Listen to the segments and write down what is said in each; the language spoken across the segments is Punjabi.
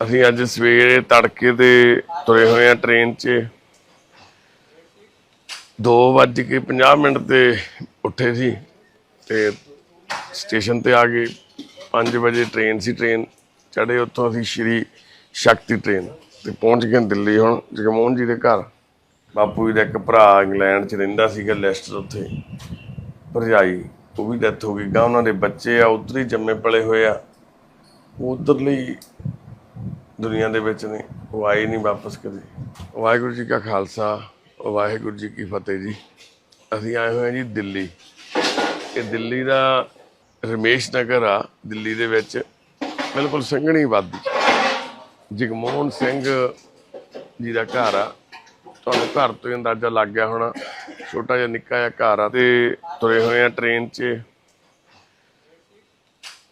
ਅਸੀਂ ਅੱਜ ਸਵੇਰੇ ਤੜਕੇ ਤੇ ਤੁਰੇ ਹੋਏ ਆ ਟ੍ਰੇਨ 'ਚ। 2:50 ਮਿੰਟ ਤੇ ਉੱਠੇ ਸੀ ਤੇ ਸਟੇਸ਼ਨ ਤੇ ਆ ਗਏ। 5 ਵਜੇ ਟ੍ਰੇਨ ਸੀ ਟ੍ਰੇਨ ਚੜੇ ਉੱਥੋਂ ਅਸੀਂ ਸ਼੍ਰੀ ਸ਼ਕਤੀ ਟ੍ਰੇਨ ਤੇ ਪਹੁੰਚ ਗਏ ਦਿੱਲੀ ਹੁਣ, ਜਗਮੋਹਨ ਜੀ ਦੇ ਘਰ। ਬਾਪੂ ਜੀ ਦਾ ਇੱਕ ਭਰਾ ਇੰਗਲੈਂਡ 'ਚ ਰਹਿੰਦਾ ਸੀਗਾ, ਲੈਸਟਰ ਉੱਥੇ। ਭਰਜਾਈ, ਉਹ ਵੀ ਡੈਥ ਹੋ ਗਈ। ਗਾ ਉਹਨਾਂ ਦੇ ਬੱਚੇ ਆ, ਉਧਰ ਹੀ ਜੰਮੇ ਪਲੇ ਹੋਏ ਆ। ਉਧਰਲੀ ਦੁਨੀਆ ਦੇ ਵਿੱਚ ਨੇ ਉਹ ਆਏ ਨਹੀਂ ਵਾਪਸ ਕਦੇ। ਵਾਹਿਗੁਰੂ ਜੀ ਕਾ ਖਾਲਸਾ, ਵਾਹਿਗੁਰੂ ਜੀ ਕੀ ਫਤਿਹ ਜੀ। ਅਸੀਂ ਆਏ ਹੋਏ ਹਾਂ ਜੀ ਦਿੱਲੀ। ਇਹ ਦਿੱਲੀ ਦਾ ਰਮੇਸ਼ ਨਗਰ ਆ। ਦਿੱਲੀ ਦੇ ਵਿੱਚ ਬਿਲਕੁਲ ਸੰਘਣੀ ਆਬਾਦੀ। ਜਗਮੋਹਨ ਸਿੰਘ ਜੀ ਦਾ ਘਰ ਆ। ਤੁਹਾਨੂੰ ਘਰ ਤੋਂ ਹੀ ਅੰਦਾਜ਼ਾ ਲੱਗ ਗਿਆ ਹੋਣਾ। ਛੋਟਾ ਜਿਹਾ ਨਿੱਕਾ ਜਿਹਾ ਘਰ ਆ ਤੇ ਤੁਰੇ ਹੋਏ ਆ ਟ੍ਰੇਨ 'ਚ।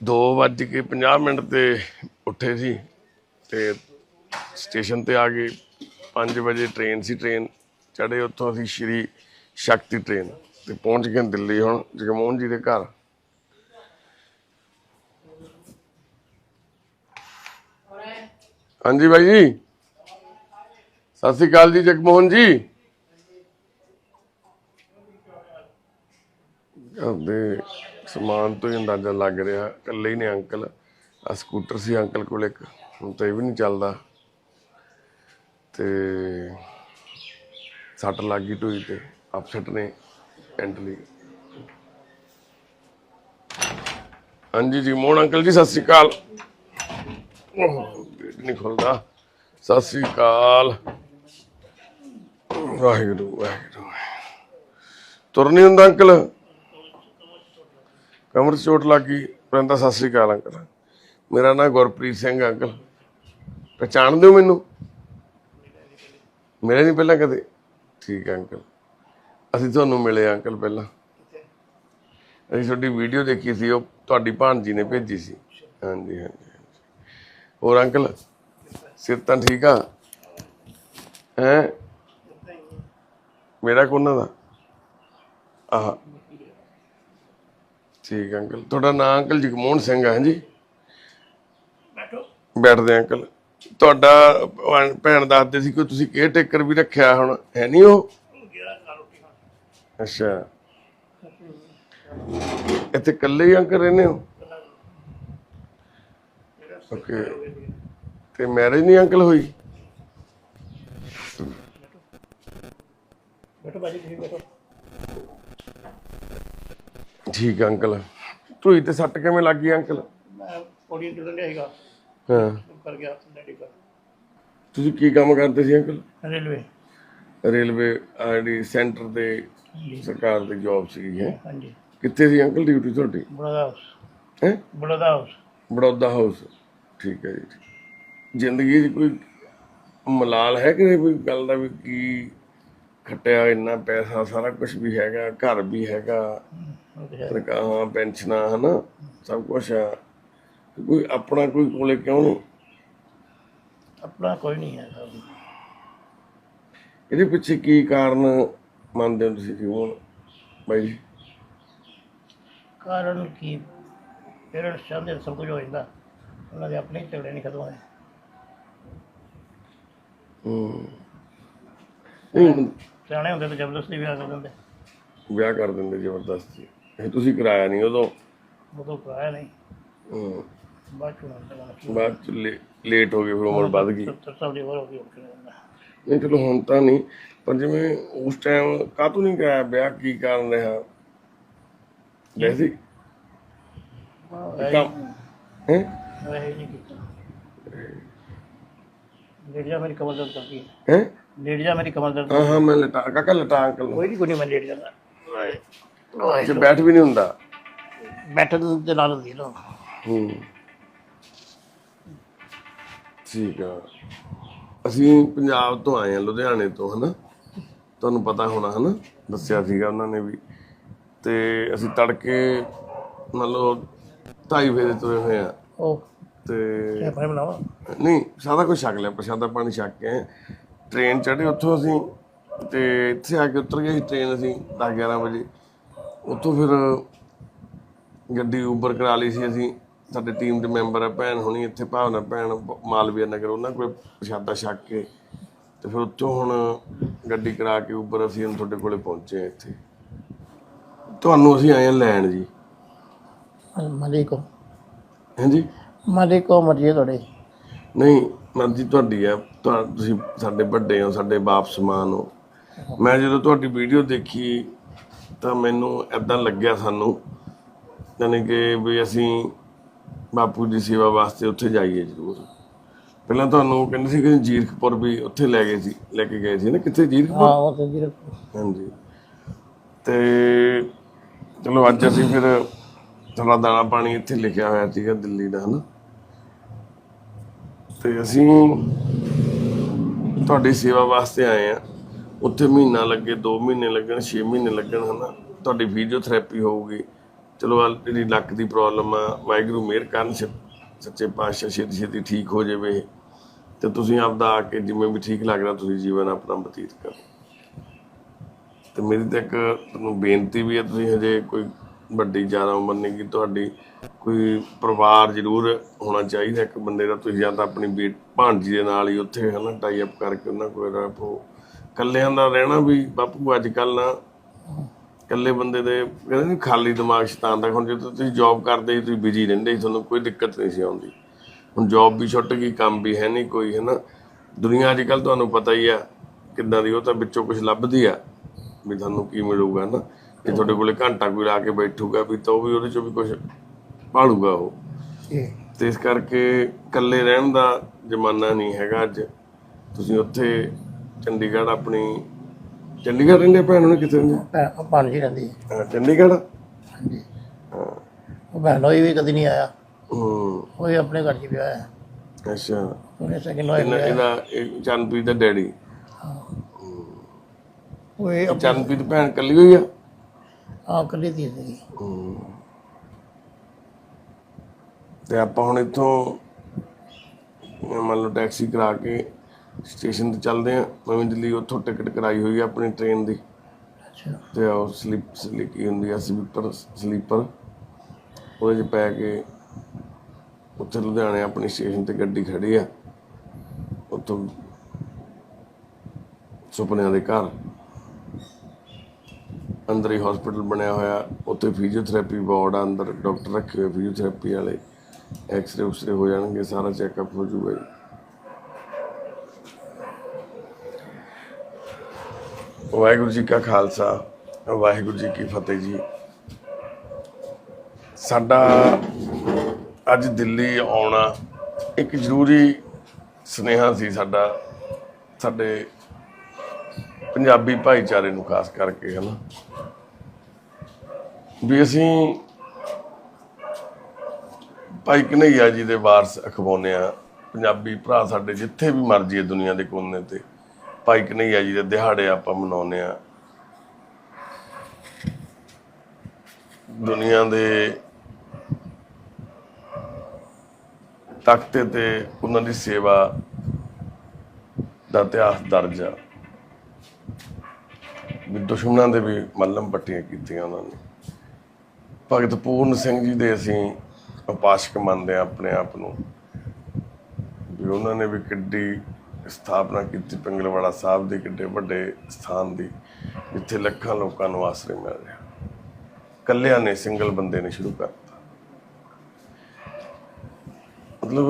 2:50 ਮਿੰਟ ਤੇ ਉੱਠੇ ਸੀ। ਤੇ ਸਟੇਸ਼ਨ ਤੇ ਆ ਗਏ 5 ਵਜੇ ਟ੍ਰੇਨ ਸੀ ਟ੍ਰੇਨ ਚੜੇ ਉੱਥੋਂ ਅਸੀਂ ਸ਼੍ਰੀ ਸ਼ਕਤੀ ਟ੍ਰੇਨ ਤੇ ਪਹੁੰਚ ਗਏ ਦਿੱਲੀ ਹੁਣ, ਜਗਮੋਹਨ ਜੀ ਦੇ ਘਰ। ਹਾਂਜੀ ਬਾਈ ਜੀ। ਸਤਿ ਸ਼੍ਰੀ ਅਕਾਲ ਜੀ, ਜਗਮੋਹਨ ਜੀ। ਆਪਦੇ ਸਮਾਨ ਤੋਂ ਹੀ ਅੰਦਾਜ਼ਾ ਲੱਗ ਰਿਹਾ, ਇਕੱਲੇ ਹੀ ਨੇ ਅੰਕਲ। ਆ ਸਕੂਟਰ ਸੀ ਅੰਕਲ ਕੋਲ ਇੱਕ। ਹੁਣ ਤਾਂ ਇਹ ਵੀ ਨਹੀਂ ਚੱਲਦਾ। ਤੇ ਸੱਟ ਲੱਗ ਗਈ ਢੂਈ ਤੇ ਅਪਸੈਟ ਨੇ ਐਂਟਲੀ ਹਾਂਜੀ ਜੀ, ਮੋਹਨ ਅੰਕਲ ਜੀ, ਸਤਿ ਸ਼੍ਰੀ ਅਕਾਲ। ਉਹ ਨਹੀਂ ਖੁੱਲਦਾ। ਸਤਿ ਸ਼੍ਰੀ ਅਕਾਲ। ਵਾਹਿਗੁਰੂ ਵਾਹਿਗੁਰੂ। ਤੁਰ ਨਹੀਂ ਹੁੰਦਾ ਅੰਕਲ। ਕਮਰ ਚੋਟ ਲੱਗ ਗਈ। ਕਹਿੰਦਾ ਸਤਿ ਸ਼੍ਰੀ ਅਕਾਲ ਅੰਕਲ। ਮੇਰਾ ਨਾਮ ਗੁਰਪ੍ਰੀਤ ਸਿੰਘ ਅੰਕਲ। ਪਛਾਣਦੇ ਹੋ ਮੈਨੂੰ। ਮਿਲੇ ਨਹੀਂ ਪਹਿਲਾਂ ਕਦੇ? ਠੀਕ ਹੈ ਅੰਕਲ ਅਸੀਂ ਤੁਹਾਨੂੰ ਮਿਲੇ ਅੰਕਲ ਪਹਿਲਾਂ। ਅਸੀਂ ਤੁਹਾਡੀ ਵੀਡੀਓ ਦੇਖੀ ਸੀ ਉਹ ਤੁਹਾਡੀ ਭਾਣਜੀ ਨੇ ਭੇਜੀ ਸੀ। ਹਾਂਜੀ ਹਾਂਜੀ ਹਾਂਜੀ। ਹੋਰ ਅੰਕਲ ਸਿਰ ਤਾਂ ਠੀਕ ਆ? ਹੈ? ਮੇਰਾ ਕੋਨਾ ਦਾ ਆਹ। ਠੀਕ ਅੰਕਲ ਤੁਹਾਡਾ ਨਾਮ ਅੰਕਲ ਜਗਮੋਹਨ ਸਿੰਘ ਹੈ ਜੀ ਬੈਠਦੇ ਆ ਅੰਕਲ ਤੁਹਾਡਾ ਭੈਣ- ਦੱਸਦੇ ਸੀ ਕਿ ਤੁਸੀਂ ਕੇਅਰ ਟੇਕਰ ਵੀ ਰੱਖਿਆ ਹੁਣ ਹੈ ਨਹੀਂ ਉਹ? ਅੱਛਾ। ਇੱਥੇ ਇਕੱਲੇ ਹੀ ਅੰਕਲ ਰਹਿੰਦੇ ਹੋ? ਓਕੇ ਤੇ ਮੈਰਿਜ ਨਹੀਂ ਅੰਕਲ ਹੋਈ? ਬੈਠੋ ਬਾਜੀ ਤੁਸੀਂ ਬੈਠੋ। ਠੀਕ ਅੰਕਲ। ਢੂਈ ਤੇ ਸੱਟ ਕਿਵੇਂ ਲੱਗ ਅੰਕਲ? ਮੈਂ ਪੌੜੀ ਚੜਨ ਲਿਆ ਸੀਗਾ। ਹਾਂ। ਕਰ ਗਿਆ ਲੈਡੀ ਕਰ ਤੁਸੀਂ ਕੀ ਕੰਮ ਕਰਦੇ ਸੀ uncle? Railway. Railway ID centre ਦੇ ਸਰਕਾਰ ਦੀ ਜੌਬ ਸੀਗੀ ਹੈ? ਹਾਂਜੀ। ਕਿੱਥੇ ਸੀ ਅੰਕਲ ਡਿਊਟੀ ਤੁਹਾਡੀ? ਬੜੋਦਾ ਹਾਊਸ। ਹੈ? ਬੜੋਦਾ ਹਾਊਸ। ਬੜੌਦਾ ਹਾਊਸ। ਠੀਕ ਹੈ ਜੀ। ਜ਼ਿੰਦਗੀ 'ਚ ਕੋਈ ਮਲਾਲ ਹੈ ਕਿ ਕੋਈ ਗੱਲ ਦਾ ਵੀ ਕੀ ਖੱਟਿਆ ਇੰਨਾ ਪੈਸਾ ਸਾਰਾ ਕੁਝ ਵੀ ਹੈਗਾ ਘਰ ਵੀ ਹੈਗਾ। ਤਨਖਾਹਾਂ ਪੈਨਸ਼ਨਾਂ ਹਨਾ? ਸਭ ਕੁਝ ਆ। ਕੋਈ ਆਪਣਾ ਕੋਈ ਕੋਲੇ ਕਿਉਂ ਨਹੀਂ ਆਪਣਾ ਕੋਈ ਨਹੀਂ ਹੈ ਸਭ ਇਹਦੇ ਪਿੱਛੇ ਕੀ ਕਾਰਨ ਮੰਨਦੇ ਹੋ ਤੁਸੀਂ ਕਿ ਹੁਣ ਬਾਈ ਜੀ। ਕਾਰਨ ਕੀ? ਪੇਰੈਂਟਸ ਚਾਹੁੰਦੇ ਸਭ ਕੁਝ ਹੋ ਜਾਂਦਾ। ਉਹਨਾਂ ਦੇ ਆਪਣੇ ਝਗੜੇ ਨਹੀਂ ਖਤਮ ਹੋਏ। ਹੂੰ। ਸਿਆਣੇ ਹੁੰਦੇ ਤਾਂ ਜ਼ਬਰਦਸਤੀ ਵਿਆਹ ਕਰ ਦਿੰਦੇ। ਵਿਆਹ ਕਰ ਦਿੰਦੇ ਜ਼ਬਰਦਸਤੀ। ਇਹ ਤੁਸੀਂ ਕਰਾਇਆ ਨਹੀਂ ਉਦੋਂ? ਉਦੋਂ ਕਰਾਇਆ ਨਹੀਂ। ਹੂੰ। ਬਾਅਦ ਚ ਉਹਨਾਂ ਦਾ ਬਾਅਦ ਚ ਲੇ- ਲੇਟ ਹੋ ਗਏ ਫਿਰ ਉਮਰ ਵੱਧ ਗਈ। 70 ਸਾਲ ਦੀ ਉਮਰ ਹੋ ਗਈ ਹੁਣ ਕਿਵੇਂ ਹੁੰਦਾ ਨਹੀਂ ਚਲੋ ਹੁਣ ਤਾਂ ਨਹੀਂ ਪਰ ਜਿਵੇਂ ਉਸ ਟਾਈਮ ਕਾਹਤੋਂ ਨਹੀਂ ਕਰਾਇਆ ਵਿਆਹ ਕੀ ਕਾਰਨ ਰਿਹਾ? ਵੈਸੇ ਕੰਮ ਹੈ? ਵੈਸੇ ਨਹੀਂ ਕੀਤਾ। ਲੇਟ ਜਾ ਮੇਰੀ ਕਮਰ ਦਰਦ ਕਰਦੀ ਹੈ। ਹੈ? ਲੇਟ ਜਾ ਮੇਰੀ ਕਮਰ ਦਰਦ ਹਾਂ ਹਾਂ ਮੈਂ ਲਟਾ ਕਾਕਾ ਲਟਾ ਅੰਕਲ ਨੂੰ। ਕੋਈ ਨਹੀਂ ਕੋਈ ਨਹੀਂ ਮੈਂ ਲੇਟ ਜਾਂਦਾ। ਜੇ ਬੈਠ ਵੀ ਨਹੀਂ ਹੁੰਦਾ। ਬੈਠਣ ਦੇ ਨਾਲ ਹੁੰਦੀ ਨਾ। ਹੂੰ। ਠੀਕ ਆ। ਅਸੀਂ ਪੰਜਾਬ ਤੋਂ ਆਏ ਆ ਲੁਧਿਆਣੇ ਤੋਂ ਹਨਾ? ਤੁਹਾਨੂੰ ਪਤਾ ਹੋਣਾ ਹਨਾ? ਦੱਸਿਆ ਸੀਗਾ ਉਹਨਾਂ ਨੇ ਵੀ। ਤੇ ਅਸੀਂ ਤੜਕੇ ਮੰਨ ਲਓ ਢਾਈ ਵਜੇ ਤੁਰੇ ਹੋਏ ਆ ਉਹ ਤੇ ਕਿਆ ਪਾਣੀ ਬਣਾਵਾ? ਨਹੀਂ ਸਾਰਾ ਕੁਝ ਛਕ ਲਿਆ ਪ੍ਰਸ਼ਾਦਾ ਪਾਣੀ ਛਕ ਕੇ। ਟ੍ਰੇਨ ਚੜ੍ਹੇ ਉੱਥੋਂ ਅਸੀਂ ਤੇ ਇੱਥੇ ਆ ਕੇ ਉਤਰ ਗਏ ਸੀ ਟ੍ਰੇਨ ਅਸੀਂ 10 11 ਵਜੇ। ਉੱਥੋਂ ਫਿਰ ਗੱਡੀ ਉਬਰ ਕਰਾ ਲਈ ਸੀ ਅਸੀਂ। ਸਾਡੇ ਟੀਮ ਦੇ ਮੈਂਬਰ ਆ ਭੈਣ ਹੁਣੀ ਇੱਥੇ ਭਾਵਨਾ ਭੈਣ ਮਾਲਵੀਆ ਨਗਰ ਉਹਨਾਂ ਕੋਲ ਪ੍ਰਸ਼ਾਦਾ ਛੱਕ ਕੇ ਤੇ ਫਿਰ ਉੱਥੋਂ ਹੁਣ ਗੱਡੀ ਕਰਾ ਕੇ ਉੱਪਰ ਅਸੀਂ ਹੁਣ ਤੁਹਾਡੇ ਕੋਲੇ ਪਹੁੰਚੇ ਇੱਥੇ। ਤੁਹਾਨੂੰ ਅਸੀਂ ਆਏ ਹਾਂ ਲੈਣ ਜੀ। ਮਰਜ਼ੀ ਕੋ। ਹਾਂਜੀ ਮਰਜ਼ੀ ਕੋ ਮਰਜ਼ੀ ਤੁਹਾਡੀ। ਨਹੀਂ ਮਰਜ਼ੀ ਤੁਹਾਡੀ ਆ। ਤੁਸੀਂ ਸਾਡੇ ਵੱਡੇ ਹੋ ਸਾਡੇ ਬਾਪ ਸਮਾਨ ਹੋ। ਮੈਂ ਜਦੋਂ ਤੁਹਾਡੀ ਵੀਡੀਓ ਦੇਖੀ ਤਾਂ ਮੈਨੂੰ ਐਦਾਂ ਲੱਗਿਆ ਸਾਨੂੰ ਯਾਨੀ ਕਿ ਵੀ ਅਸੀਂ ਬਾਪੂ ਦੀ ਸੇਵਾ ਵਾਸਤੇ ਉੱਥੇ ਜਾਈਏ ਜ਼ਰੂਰ। ਪਹਿਲਾਂ ਤੁਹਾਨੂੰ ਕਹਿੰਦੇ ਸੀ ਕਿ ਜੀਰਕਪੁਰ ਵੀ ਉੱਥੇ ਲੈ ਗਏ ਸੀ ਲੈ ਕੇ ਗਏ ਸੀ ਨਾ ਕਿੱਥੇ ਹਾਂ ਉਹ ਤੇ ਜੀ ਹਾਂਜੀ। ਤੇ ਚਲੋ ਅੱਜ ਅਸੀਂ ਫਿਰ ਥੋੜਾ ਦਾਣਾ ਪਾਣੀ ਇੱਥੇ ਲਿਖਿਆ ਹੋਇਆ ਸੀਗਾ ਦਿੱਲੀ ਦਾ ਹਨਾ। ਤੇ ਅਸੀਂ ਤੁਹਾਡੀ ਸੇਵਾ ਵਾਸਤੇ ਆਏ ਆ ਉੱਥੇ ਮਹੀਨਾ ਲੱਗੇ 2 ਮਹੀਨੇ ਲੱਗਣ 6 ਮਹੀਨੇ ਲੱਗਣ ਹਨਾ। ਤੁਹਾਡੀ ਫਿਜ਼ੀਓਥੈਰੇਪੀ ਹੋਊਗੀ। ਚਲੋ ਆਹ ਜਿਹੜੀ ਲੱਕ ਦੀ ਪ੍ਰੋਬਲਮ ਆ, ਵਾਹਿਗੁਰੂ ਮਿਹਰ ਕਰਨ ਸ- ਸੱਚੇ ਪਾਤਸ਼ਾਹ ਛੇਤੀ ਛੇਤੀ ਠੀਕ ਹੋ ਜਾਵੇ। ਤੇ ਤੁਸੀਂ ਆਪਦਾ ਆ ਕੇ ਜਿਵੇਂ ਵੀ ਠੀਕ ਲੱਗ ਰਿਹਾ, ਤੁਸੀਂ ਜੀਵਨ ਆਪਣਾ ਬਤੀਤ ਕਰੋ। ਤੇ ਮੇਰੀ ਤਾਂ ਇੱਕ ਤੁਹਾਨੂੰ ਬੇਨਤੀ ਵੀ ਹੈ ਤੁਸੀਂ ਹਜੇ ਕੋਈ ਵੱਡੀ ਜ਼ਿਆਦਾ ਉਮਰ ਨਹੀਂ ਕਿ ਤੁਹਾਡੀ ਕੋਈ ਪਰਿਵਾਰ ਜ਼ਰੂਰ ਹੋਣਾ ਚਾਹੀਦਾ, ਇੱਕ ਬੰਦੇ ਦਾ ਤੁਸੀਂ ਜਾਂ ਤਾਂ ਆਪਣੀ ਬੇਟ ਭਾਂਜੀ ਦੇ ਨਾਲ ਹੀ ਉੱਥੇ, ਹਨਾ ਟਾਈ ਅਪ ਕਰਕੇ ਉਹਨਾਂ ਕੋਲ ਰਹੋ ਕੱਲਿਆਂ ਦਾ ਰਹਿਣਾ ਵੀ ਬਾਪੂ ਅੱਜ ਕੱਲ ਨਾ ਇਕੱਲੇ ਬੰਦੇ ਦੇ ਕਹਿੰਦੇ ਨੀ ਖਾਲੀ ਦਿਮਾਗ ਸ਼ੈਤਾਨ ਦਾ। ਹੁਣ ਜਦੋਂ ਤੁਸੀਂ ਜੌਬ ਕਰਦੇ ਸੀ ਤੁਸੀਂ ਬਿਜ਼ੀ ਰਹਿੰਦੇ ਸੀ ਤੁਹਾਨੂੰ ਕੋਈ ਦਿੱਕਤ ਨਹੀਂ ਸੀ ਆਉਂਦੀ। ਹੁਣ ਜੌਬ ਵੀ ਛੁੱਟ ਗਈ ਕੰਮ ਵੀ ਹੈ ਨਹੀਂ ਕੋਈ ਹੈ ਨਾ ਦੁਨੀਆ ਅੱਜ ਕੱਲ ਤੁਹਾਨੂੰ ਪਤਾ ਹੀ ਆ ਕਿੱਦਾਂ ਦੀ ਉਹ ਤਾਂ ਵਿੱਚੋਂ ਕੁਝ ਲੱਭਦੀ ਆ ਵੀ ਤੁਹਾਨੂੰ ਕੀ ਮਿਲੂਗਾ ਨਾ ਜੇ ਤੁਹਾਡੇ ਕੋਲੇ ਘੰਟਾ ਕੋਈ ਲਾ ਕੇ ਬੈਠੂਗਾ ਵੀ ਤਾਂ ਉਹ ਵੀ ਉਹਦੇ ਚੋਂ ਵੀ ਕੁਝ ਭਾਲੂਗਾ ਉਹ। ਤੇ ਇਸ ਕਰਕੇ ਇਕੱਲੇ ਰਹਿਣ ਦਾ ਜ਼ਮਾਨਾ ਨਹੀਂ ਹੈਗਾ ਅੱਜ। ਤੁਸੀਂ ਉੱਥੇ ਚੰਡੀਗੜ੍ਹ ਆਪਣੀ ਚੰਡੀਗੜ੍ਹ ਰਹਿੰਦੇ ਭੈਣ ਨੇ ਕਿੱਥੇ ਰਹਿੰਦੇ? ਭੈਣ ਭੈਣ ਜੀ ਰਹਿੰਦੀ ਹੈ। ਹਾਂ, ਚੰਡੀਗੜ੍ਹ? ਹਾਂਜੀ। ਉਹ ਭੈਣ ਹੋਈ ਵੀ ਕਦੀ ਨਹੀਂ ਆਇਆ। ਹੂੰ। ਉਹ ਵੀ ਆਪਣੇ ਘਰ ਚ ਵੀ ਆਇਆ ਅੱਛਾ। ਉਹਨੇ ਸੈਕਿੰਡ ਹੋਇਆ ਇਹਨਾਂ ਇਹਦਾ ਇਹ ਚੰਨਪ੍ਰੀਤ ਦਾ ਡੈਡੀ। ਉਹ ਇਹ ਚੰਨਪ੍ਰੀਤ ਭੈਣ ਕੱਲੀ ਹੋਈ ਆ? ਆ ਕੱਲੀ ਦੀ ਸੀ ਤੇ ਆਪਾਂ ਹੁਣ ਇੱਥੋਂ ਅਹ ਮੰਨ ਲਓ ਟੈਕਸੀ ਕਰਾ ਕੇ ਸਟੇਸ਼ਨ ਤੇ ਚੱਲਦੇ ਆ ਮੈਂ ਵੀ ਦਿੱਲੀ ਉੱਥੋਂ ਟਿਕਟ ਕਰਾਈ ਹੋਈ ਆ ਆਪਣੀ ਟ੍ਰੇਨ ਦੀ। ਅੱਛਾ। ਤੇ ਉਹ ਸਲੀਪ ਸਲੀਕੀ ਹੁੰਦੀ ਆ ਸਲੀਪਰ ਸਲੀਪਰ। ਉਹਦੇ 'ਚ ਪੈ ਕੇ ਉੱਥੇ ਲੁਧਿਆਣੇ ਆਪਣੀ ਸਟੇਸ਼ਨ ਤੇ ਗੱਡੀ ਖੜੀ ਆ। ਉੱਥੋਂ ਸੁਪਨਿਆਂ ਦੇ ਘਰ। ਅੰਦਰ ਹੀ ਹਸਪੀਟਲ ਬਣਿਆ ਹੋਇਆ ਉੱਥੇ ਫਿਜ਼ੀਓਥੈਰੇਪੀ ਵਾਰਡ ਆ ਅੰਦਰ ਡਾਕਟਰ ਰੱਖੇ ਹੋਏ ਫਿਜ਼ੀਓਥੈਰੇਪੀ ਵਾਲੇ। ਐਕਸਰੇ ਉਕਸਰੇ ਹੋ ਜਾਣਗੇ ਸਾਰਾ ਚੈੱਕਅਪ ਹੋ ਜਾਊਗਾ ਵਾਹਿਗੁਰੂ ਜੀ ਕਾ ਖਾਲਸਾ, ਵਾਹਿਗੁਰੂ ਜੀ ਕੀ ਫਤਿਹ ਜੀ। ਸਾਡਾ ਅੱਜ ਦਿੱਲੀ ਆਉਣਾ ਇੱਕ ਜ਼ਰੂਰੀ ਸੁਨੇਹਾ ਸੀ ਸਾਡਾ, ਸਾਡੇ ਪੰਜਾਬੀ ਭਾਈਚਾਰੇ ਨੂੰ ਖਾਸ ਕਰਕੇ, ਹਨਾ। ਵੀ ਅਸੀਂ ਭਾਈ ਕਨਈਆ ਜੀ ਦੇ ਵਾਰਸ ਅਖਵਾਉਂਦੇ ਆ ਪੰਜਾਬੀ ਭਰਾ ਸਾਡੇ ਜਿੱਥੇ ਵੀ ਮਰਜ਼ੀ ਹੈ ਦੁਨੀਆ ਦੇ ਕੋਨੇ ਤੇ। ਭਾਈ ਕਨਈਆ ਜੀ ਦੇ ਦਿਹਾੜੇ ਆਪਾਂ ਮਨਾਉਂਦੇ ਆ ਦੁਨੀਆ ਦੇ ਤਖਤੇ ਤੇ ਉਹਨਾਂ ਦੀ ਸੇਵਾ ਦਾ ਇਤਿਹਾਸ ਦਰਜ ਆ। ਵੀ ਦੁਸ਼ਮਣਾਂ ਦੇ ਵੀ ਮੱਲਮ ਪੱਟੀਆਂ ਕੀਤੀਆਂ ਉਹਨਾਂ ਨੇ। ਭਗਤ ਪੂਰਨ ਸਿੰਘ ਜੀ ਦੇ ਅਸੀਂ ਉਪਾਸ਼ਕ ਮੰਨਦੇ ਆ ਆਪਣੇ ਆਪ ਨੂੰ। ਵੀ ਉਹਨਾਂ ਨੇ ਵੀ ਕਿੱਡੀ ਸਥਾਪਨਾ ਕੀਤੀ ਪਿੰਗਲਵਾੜਾ ਸਾਹਿਬ ਦੇ, ਕਿੱਡੇ ਵੱਡੇ ਸਥਾਨ ਦੀ, ਜਿੱਥੇ ਲੱਖਾਂ ਲੋਕਾਂ ਨੂੰ ਆਸਰੇ ਮਿਲ ਰਿਹਾ। ਕੱਲਿਆਂ ਨੇ ਸਿੰਗਲ ਬੰਦੇ ਨੇ ਸ਼ੁਰੂ ਕਰਤਾ ਮਤਲਬ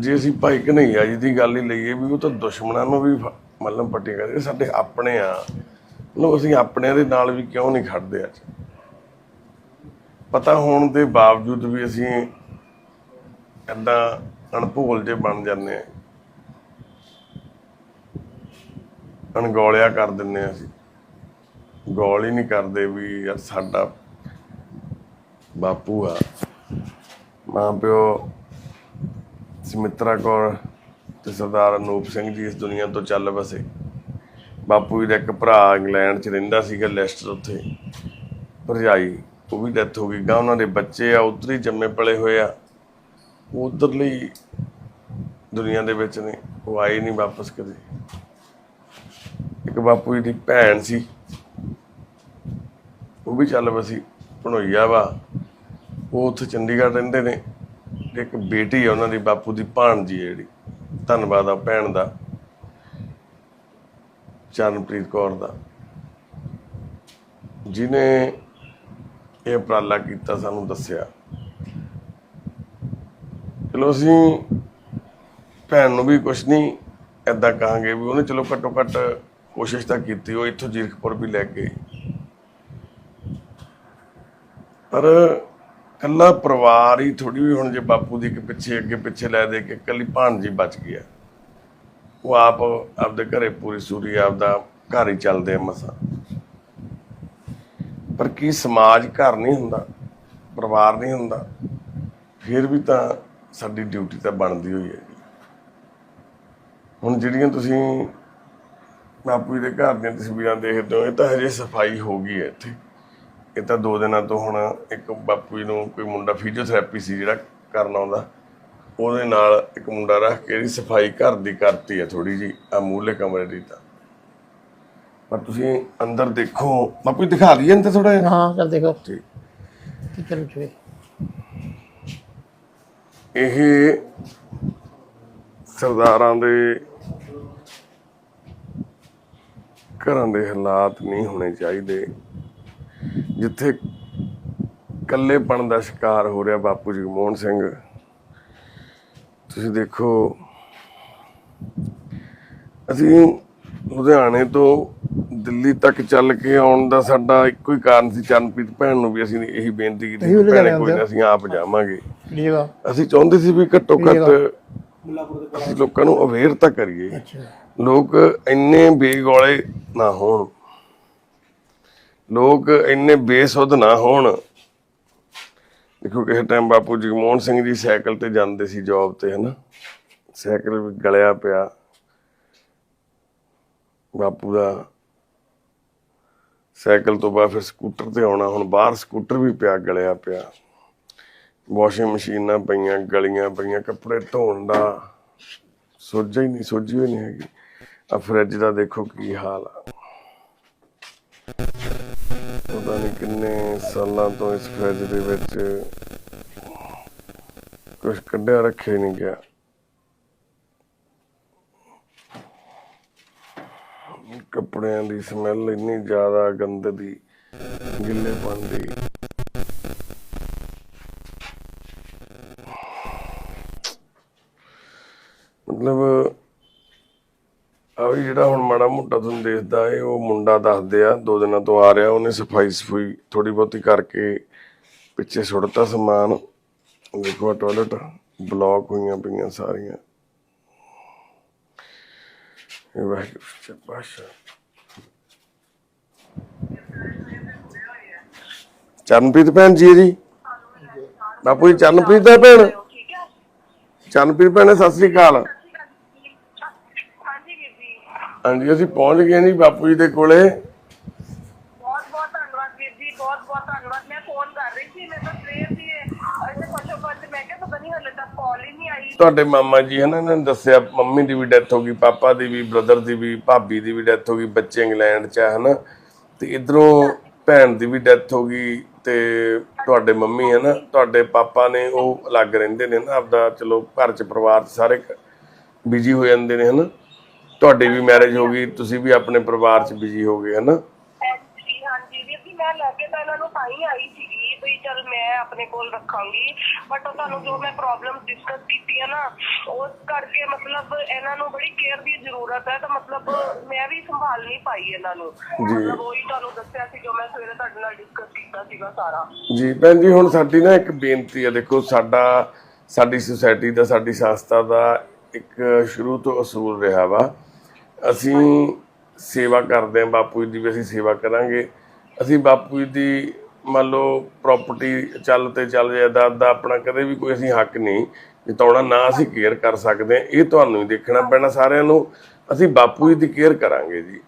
ਜੇ ਅਸੀਂ ਭਾਈ ਕਨਈਆ ਜੀ ਦੀ ਗੱਲ ਹੀ ਲਈਏ ਵੀ ਉਹ ਤਾਂ ਦੁਸ਼ਮਣਾਂ ਨੂੰ ਵੀ ਮਤਲਬ ਪੱਟੀ ਕਰਦੇ ਸਾਡੇ ਆਪਣੇ ਆ। ਮਤਲਬ ਅਸੀਂ ਆਪਣਿਆਂ ਦੇ ਨਾਲ ਵੀ ਕਿਉਂ ਨਹੀਂ ਖੜਦੇ ਅੱਜ? ਪਤਾ ਹੋਣ ਦੇ ਬਾਵਜੂਦ ਵੀ ਅਸੀਂ ਏਦਾਂ ਅਣਭੋਲ ਜੇ ਬਣ ਜਾਂਦੇ ਆ। ਅਣਗੌਲਿਆ ਕਰ ਦਿੰਦੇ ਆ ਅਸੀਂ। ਗੌਲ ਹੀ ਨਹੀਂ ਕਰਦੇ ਵੀ ਯਾਰ ਸਾਡਾ ਬਾਪੂ ਆ। ਮਾਂ ਪਿਓ ਸੁਮਿਤਰਾ ਕੌਰ ਤੇ ਸਰਦਾਰ ਅਨੂਪ ਸਿੰਘ ਜੀ ਇਸ ਦੁਨੀਆ ਤੋਂ ਚੱਲ ਵਸੇ। ਬਾਪੂ ਜੀ ਦਾ ਇੱਕ ਭਰਾ ਇੰਗਲੈਂਡ 'ਚ ਰਹਿੰਦਾ ਸੀਗਾ ਲੈਸਟਰ ਉੱਥੇ। ਭਰਜਾਈ, ਉਹ ਵੀ ਡੈਥ ਹੋ ਗਈ। ਗਾ ਉਹਨਾਂ ਦੇ ਬੱਚੇ ਆ, ਉੱਧਰ ਹੀ ਜੰਮੇ ਪਲੇ ਹੋਏ ਆ। ਉਹ ਉੱਧਰਲੀ ਦੁਨੀਆ ਦੇ ਵਿੱਚ ਨੇ, ਉਹ ਆਏ ਨਹੀਂ ਵਾਪਸ ਕਦੇ। ਇੱਕ ਬਾਪੂ ਜੀ ਦੀ ਭੈਣ ਸੀ। ਉਹ ਵੀ ਚੱਲ ਵਸੀ, ਭਣੋਈਆ ਵਾ। ਉਹ ਉੱਥੇ ਚੰਡੀਗੜ੍ਹ ਰਹਿੰਦੇ ਨੇ ਇੱਕ ਬੇਟੀ ਆ ਉਹਨਾਂ ਦੀ, ਬਾਪੂ ਦੀ ਭਾਣਜੀ ਹੈ ਜਿਹੜੀ। ਧੰਨਵਾਦ ਆ ਭੈਣ ਦਾ, ਚਰਨਪ੍ਰੀਤ ਕੌਰ ਦਾ। ਜਿਨੇ ਇਹ ਉਪਰਾਲਾ ਕੀਤਾ, ਸਾਨੂੰ ਦੱਸਿਆ। ਚਲੋ ਅਸੀਂ ਭੈਣ ਨੂੰ ਵੀ ਕੁਛ ਨਹੀਂ ਏਦਾਂ ਕਹਾਂਗੇ ਵੀ ਉਹਨੇ ਚਲੋ ਘੱਟੋ ਘੱਟ ਕੋਸ਼ਿਸ਼ ਤਾਂ ਕੀਤੀ, ਉਹ ਇੱਥੋਂ ਜੀਰਕਪੁਰ ਵੀ ਲੈ ਕੇ ਪਰ ਕੱਲਾ ਪਰਿਵਾਰ ਹੀ ਥੋੜੀ ਵੀ ਹੁਣ ਜੇ ਬਾਪੂ ਦੀ ਕਿ ਪਿੱਛੇ, ਅੱਗੇ ਪਿੱਛੇ ਲੈ ਦੇ ਕੇ ਕੱਲੀ ਭਾਣਜੀ ਬਚ ਗਿਆ ਉਹ ਆਪ ਆਪਦੇ ਘਰੇ ਪੂਰੀ ਸੂਰੀ ਆਪਦਾ ਘਰ ਹੀ ਚੱਲਦੇ ਆ ਮਸਾਂ। ਪਰ ਕੀ ਸਮਾਜ ਘਰ ਨਹੀਂ ਹੁੰਦਾ, ਪਰਿਵਾਰ ਨਹੀਂ ਹੁੰਦਾ, ਫਿਰ ਵੀ ਤਾਂ ਸਾਡੀ ਡਿਊਟੀ ਤਾਂ ਬਣਦੀ ਹੋਈ ਹੈ ਹੁਣ ਜਿਹੜੀਆਂ ਤੁਸੀਂ ਬਾਪੂ ਦੇ ਘਰ ਦੀਆਂ ਤਸਵੀਰਾਂ ਦੇਖਦੇ ਹੋ ਇਹ ਤਾਂ ਹਜੇ ਸਫ਼ਾਈ ਹੋ ਗਈ ਹੈ ਇੱਥੇ। ਇਹ ਤਾਂ ਦੋ ਦਿਨਾਂ ਤੋਂ ਹੁਣ ਇੱਕ ਬਾਪੂ ਜੀ ਨੂੰ ਕੋਈ ਮੁੰਡਾ ਫਿਜ਼ੀਓਥੈਰੇਪੀ ਸੀ ਜਿਹੜਾ ਕਰਨ ਆਉਂਦਾ। ਉਹਦੇ ਨਾਲ ਇੱਕ ਮੁੰਡਾ ਰੱਖ ਕੇ ਇਹਦੀ ਸਫ਼ਾਈ ਘਰ ਦੀ ਕਰਤੀ ਹੈ ਥੋੜੀ ਜੀ ਆ ਮੂਹਲੇ ਕਮਰੇ ਦੀ ਤਾਂ। ਪਰ ਤੁਸੀਂ ਅੰਦਰ ਦੇਖੋ ਬਾਪੂ ਜੀ ਦਿਖਾ ਦਈਏ ਅੰਦਰ ਥੋੜਾ ਜਿਹਾ। ਹਾਂ ਚੱਲ ਦੇਖੋ। ਠੀਕ। ਕਿਚਨ ਚ ਇਹ ਸਰਦਾਰਾਂ ਦੇ ਘਰਾਂ ਦੇ ਹਾਲਾਤ ਨਹੀਂ ਹੋਣੇ ਚਾਹੀਦੇ। ਜਿੱਥੇ ਇਕੱਲੇਪਣ ਦਾ ਸ਼ਿਕਾਰ ਹੋ ਰਿਹਾ ਬਾਪੂ ਜਗਮੋਹਨ ਸਿੰਘ। ਤੁਸੀਂ ਦੇਖੋ ਅਸੀਂ ਲੁਧਿਆਣੇ ਤੋਂ ਦਿੱਲੀ ਤੱਕ ਚੱਲ ਕੇ ਆਉਣ ਦਾ ਸਾਡਾ ਇੱਕੋ ਹੀ ਕਾਰਨ ਸੀ ਚਰਨਪ੍ਰੀਤ ਭੈਣ ਨੂੰ ਵੀ ਅਸੀਂ ਇਹੀ ਬੇਨਤੀ ਕੀਤੀ ਸੀ, ਭੈਣੇ ਕੋਈ ਨਾ ਅਸੀਂ ਆਪ ਜਾਵਾਂਗੇ। ਅਸੀਂ ਚਾਹੁੰਦੇ ਸੀ ਵੀ ਘੱਟੋ ਘੱਟ ਅਸੀਂ ਲੋਕਾਂ ਨੂੰ ਅਵੇਅਰ ਤਾਂ ਕਰੀਏ। ਅੱਛਾ। ਲੋਕ ਇੰਨੇ ਬੇਗੋਲੇ ਨਾ ਹੋਣ। ਲੋਕ ਇੰਨੇ ਬੇਸੁੱਧ ਨਾ ਹੋਣ। ਦੇਖੋ, ਕਿਸੇ ਟਾਈਮ ਬਾਪੂ ਜਗਮੋਹਨ ਸਿੰਘ ਜੀ ਸਾਈਕਲ ਤੇ ਜਾਂਦੇ ਸੀ ਜੌਬ ਤੇ, ਹਨਾ? ਸਾਈਕਲ ਗਲਿਆ ਪਿਆ। ਬਾਪੂ ਦਾ ਸਾਈਕਲ ਤੋਂ ਬਾਅਦ ਫਿਰ ਸਕੂਟਰ ਤੇ ਆਉਣਾ, ਹੁਣ ਬਾਹਰ ਸਕੂਟਰ ਵੀ ਪਿਆ, ਗਲਿਆ ਪਿਆ। ਵਾਸ਼ਿੰਗ ਮਸ਼ੀਨਾਂ ਪਈਆਂ, ਗਲੀਆਂ ਪਈਆਂ, ਕੱਪੜੇ ਧੋਣ ਦਾ ਸੋਝਾ ਹੀ ਨਹੀਂ, ਸੋਝੀ ਹੋਈ ਨਹੀਂ ਹੈਗੀ। ਆ ਫਰਿੱਜ ਦਾ ਦੇਖੋ ਕੀ ਹਾਲ ਆ। ਪਤਾ ਨਹੀਂ ਕਿੰਨੇ ਸਾਲਾਂ ਤੋਂ ਇਸ ਫਰਿੱਜ ਦੇ ਵਿੱਚ ਕੁਝ ਕੱਢਿਆ ਰੱਖਿਆ ਹੀ ਨਹੀਂ ਗਿਆ। ਕੱਪੜਿਆਂ ਦੀ ਸਮੈਲ ਇੰਨੀ ਜ਼ਿਆਦਾ ਗੰਦ ਦੀ ਗਿੱਲੇ ਦੀ ਮਤਲਬ ਆ ਵੀ ਜਿਹੜਾ ਹੁਣ ਮਾੜਾ ਮੋਟਾ ਤੁਹਾਨੂੰ ਦੇਖਦਾ ਏ ਉਹ ਮੁੰਡਾ ਦੱਸਦੇ ਆ, ਦੋ ਦਿਨਾਂ ਤੋਂ ਆ ਰਿਹਾ, ਉਹਨੇ ਸਫ਼ਾਈ ਸਫੂਈ ਥੋੜੀ ਬਹੁਤੀ ਕਰਕੇ ਪਿੱਛੇ ਸੁੱਟਤਾ ਸਮਾਨ। ਦੇਖੋ ਟਾਇਲਟ ਬਲੌਕ ਹੋਈਆਂ ਪਈਆਂ ਸਾਰੀਆਂ। ਇਹ ਵਾਹਿਗੁਰੂ ਜੀ ਪਾਸ਼ਾ ਚਰਨਪ੍ਰੀਤ ਭੈਣ ਜੀ ਹੈ ਜੀ? ਬਾਪੂ ਜੀ, ਚਰਨਪ੍ਰੀਤ ਦਾ ਭੈਣ? ਚਰਨਪ੍ਰੀਤ ਭੈਣ, ਸਤਿ ਸ੍ਰੀ ਅਕਾਲ। ਹਾਂਜੀ ਅਸੀਂ ਪਹੁੰਚ ਗਏ ਜੀ ਬਾਪੂ ਜੀ ਦੇ ਕੋਲੇ। ਬਹੁਤ ਬਹੁਤ ਧੰਨਵਾਦ ਵੀਰ ਜੀ ਬਹੁਤ ਬਹੁਤ ਧੰਨਵਾਦ। ਮੈਂ ਫੋਨ ਕਰ ਰਹੀ ਸੀ ਮੈਂ ਤਾਂ ਸਵੇਰ ਦੀ ਅਜੇ ਪਛੋ ਪਛ ਮੈਂ ਕਿਹਾ ਪਤਾ ਨਹੀਂ ਹਲੇ ਤੱਕ ਕਾਲ ਹੀ ਨਹੀਂ ਆਈ। ਤੁਹਾਡੇ ਮਾਮਾ ਜੀ ਹਨ ਇਹਨਾਂ ਨੇ ਦੱਸਿਆ ਮੰਮੀ ਦੀ ਵੀ ਡੈਥ ਹੋ ਗਈ ਪਾਪਾ ਦੀ ਵੀ ਬ੍ਰਦਰ ਦੀ ਵੀ ਭਾਬੀ ਦੀ ਵੀ ਡੈਥ ਹੋ ਗਈ ਬੱਚੇ ਇੰਗਲੈਂਡ 'ਚ ਆ ਹਨਾ। ਤੇ ਇਧਰੋਂ ਭੈਣ ਦੀ ਵੀ ਡੈਥ ਹੋ ਗਈ ਤੇ ਤੁਹਾਡੇ ਮੰਮੀ ਹੈ ਨਾ ਤੁਹਾਡੇ ਪਾਪਾ ਨੇ ਉਹ ਅਲੱਗ ਰਹਿੰਦੇ ਨੇ ਨਾ ਆਪਦਾ ਚਲੋ ਘਰ 'ਚ ਪਰਿਵਾਰ ਸਾਰੇ ਬਿਜ਼ੀ ਹੋ ਜਾਂਦੇ ਨੇ ਹਨਾ। ਤੁਹਾਡੀ ਵੀ ਮੈਰਿਜ ਹੋ ਗਈ ਤੁਸੀਂ ਵੀ ਆਪਣੇ ਪਰਿਵਾਰ 'ਚ ਬਿਜ਼ੀ ਹੋ ਗਏ ਹਨਾ? ਹਾਂਜੀ ਹਾਂਜੀ ਵੀਰ ਜੀ ਮੈਂ ਲੈ ਕੇ ਤਾਂ ਇਹਨਾਂ ਨੂੰ ਤਾਂ ਹੀ ਆਈ ਸੀਗੀ ਵੀ ਚਲ ਮੈਂ ਆਪਣੇ ਕੋਲ ਰੱਖਾਂਗੀ ਬਟ ਉਹ ਤੁਹਾਨੂੰ ਜੋ ਮੈਂ ਪ੍ਰੋਬਲਮ ਡਿਸਕਸ ਕੀਤੀ ਹੈ ਨਾ ਉਸ ਕਰਕੇ ਮਤਲਬ ਇਹਨਾਂ ਨੂੰ ਬੜੀ ਕੇਅਰ ਦੀ ਜ਼ਰੂਰਤ ਹੈ ਤਾਂ ਮਤਲਬ ਮੈਂ ਵੀ ਸੰਭਾਲ ਨਹੀਂ ਪਾਈ ਇਹਨਾਂ ਨੂੰ। ਮਤਲਬ ਉਹੀ ਤੁਹਾਨੂੰ ਦੱਸਿਆ ਸੀ ਜੋ ਮੈਂ ਸਵੇਰੇ ਤੁਹਾਡੇ ਨਾਲ ਡਿਸਕਸ ਕੀਤਾ ਸੀਗਾ ਸਾਰਾ। ਜੀ ਭੈਣ ਜੀ ਹੁਣ ਸਾਡੀ ਨਾ ਇੱਕ ਬੇਨਤੀ ਹੈ ਦੇਖੋ ਸਾਡਾ ਸਾਡੀ ਸੁਸਾਇਟੀ ਦਾ ਸਾਡੀ ਸੰਸਥਾ ਦਾ ਇੱਕ ਸ਼ੁਰੂ ਤੋਂ ਅਸੂਲ ਰਿਹਾ ਵਾ। ਅਸੀਂ ਸੇਵਾ ਕਰਦੇ ਹਾਂ ਬਾਪੂ ਜੀ ਦੀ ਵੀ ਅਸੀਂ ਸੇਵਾ ਕਰਾਂਗੇ। ਅਸੀਂ ਬਾਪੂ ਜੀ ਦੀ ਮੰਨ ਲਓ ਪ੍ਰਾਪਰਟੀ ਚੱਲ ਤੇ ਚੱਲ ਜਾਇਦਾਦ ਦਾ ਆਪਣਾ ਕਦੇ ਵੀ ਕੋਈ ਅਸੀਂ ਹੱਕ ਨਹੀਂ ਜਿਤਾਉਣਾ ਨਾ ਅਸੀਂ ਕੇਅਰ ਕਰ ਸਕਦੇ ਹਾਂ। ਇਹ ਤੁਹਾਨੂੰ ਹੀ ਦੇਖਣਾ ਪੈਣਾ ਸਾਰਿਆਂ ਨੂੰ। ਅਸੀਂ ਬਾਪੂ ਜੀ ਦੀ ਕੇਅਰ ਕਰਾਂਗੇ ਜੀ।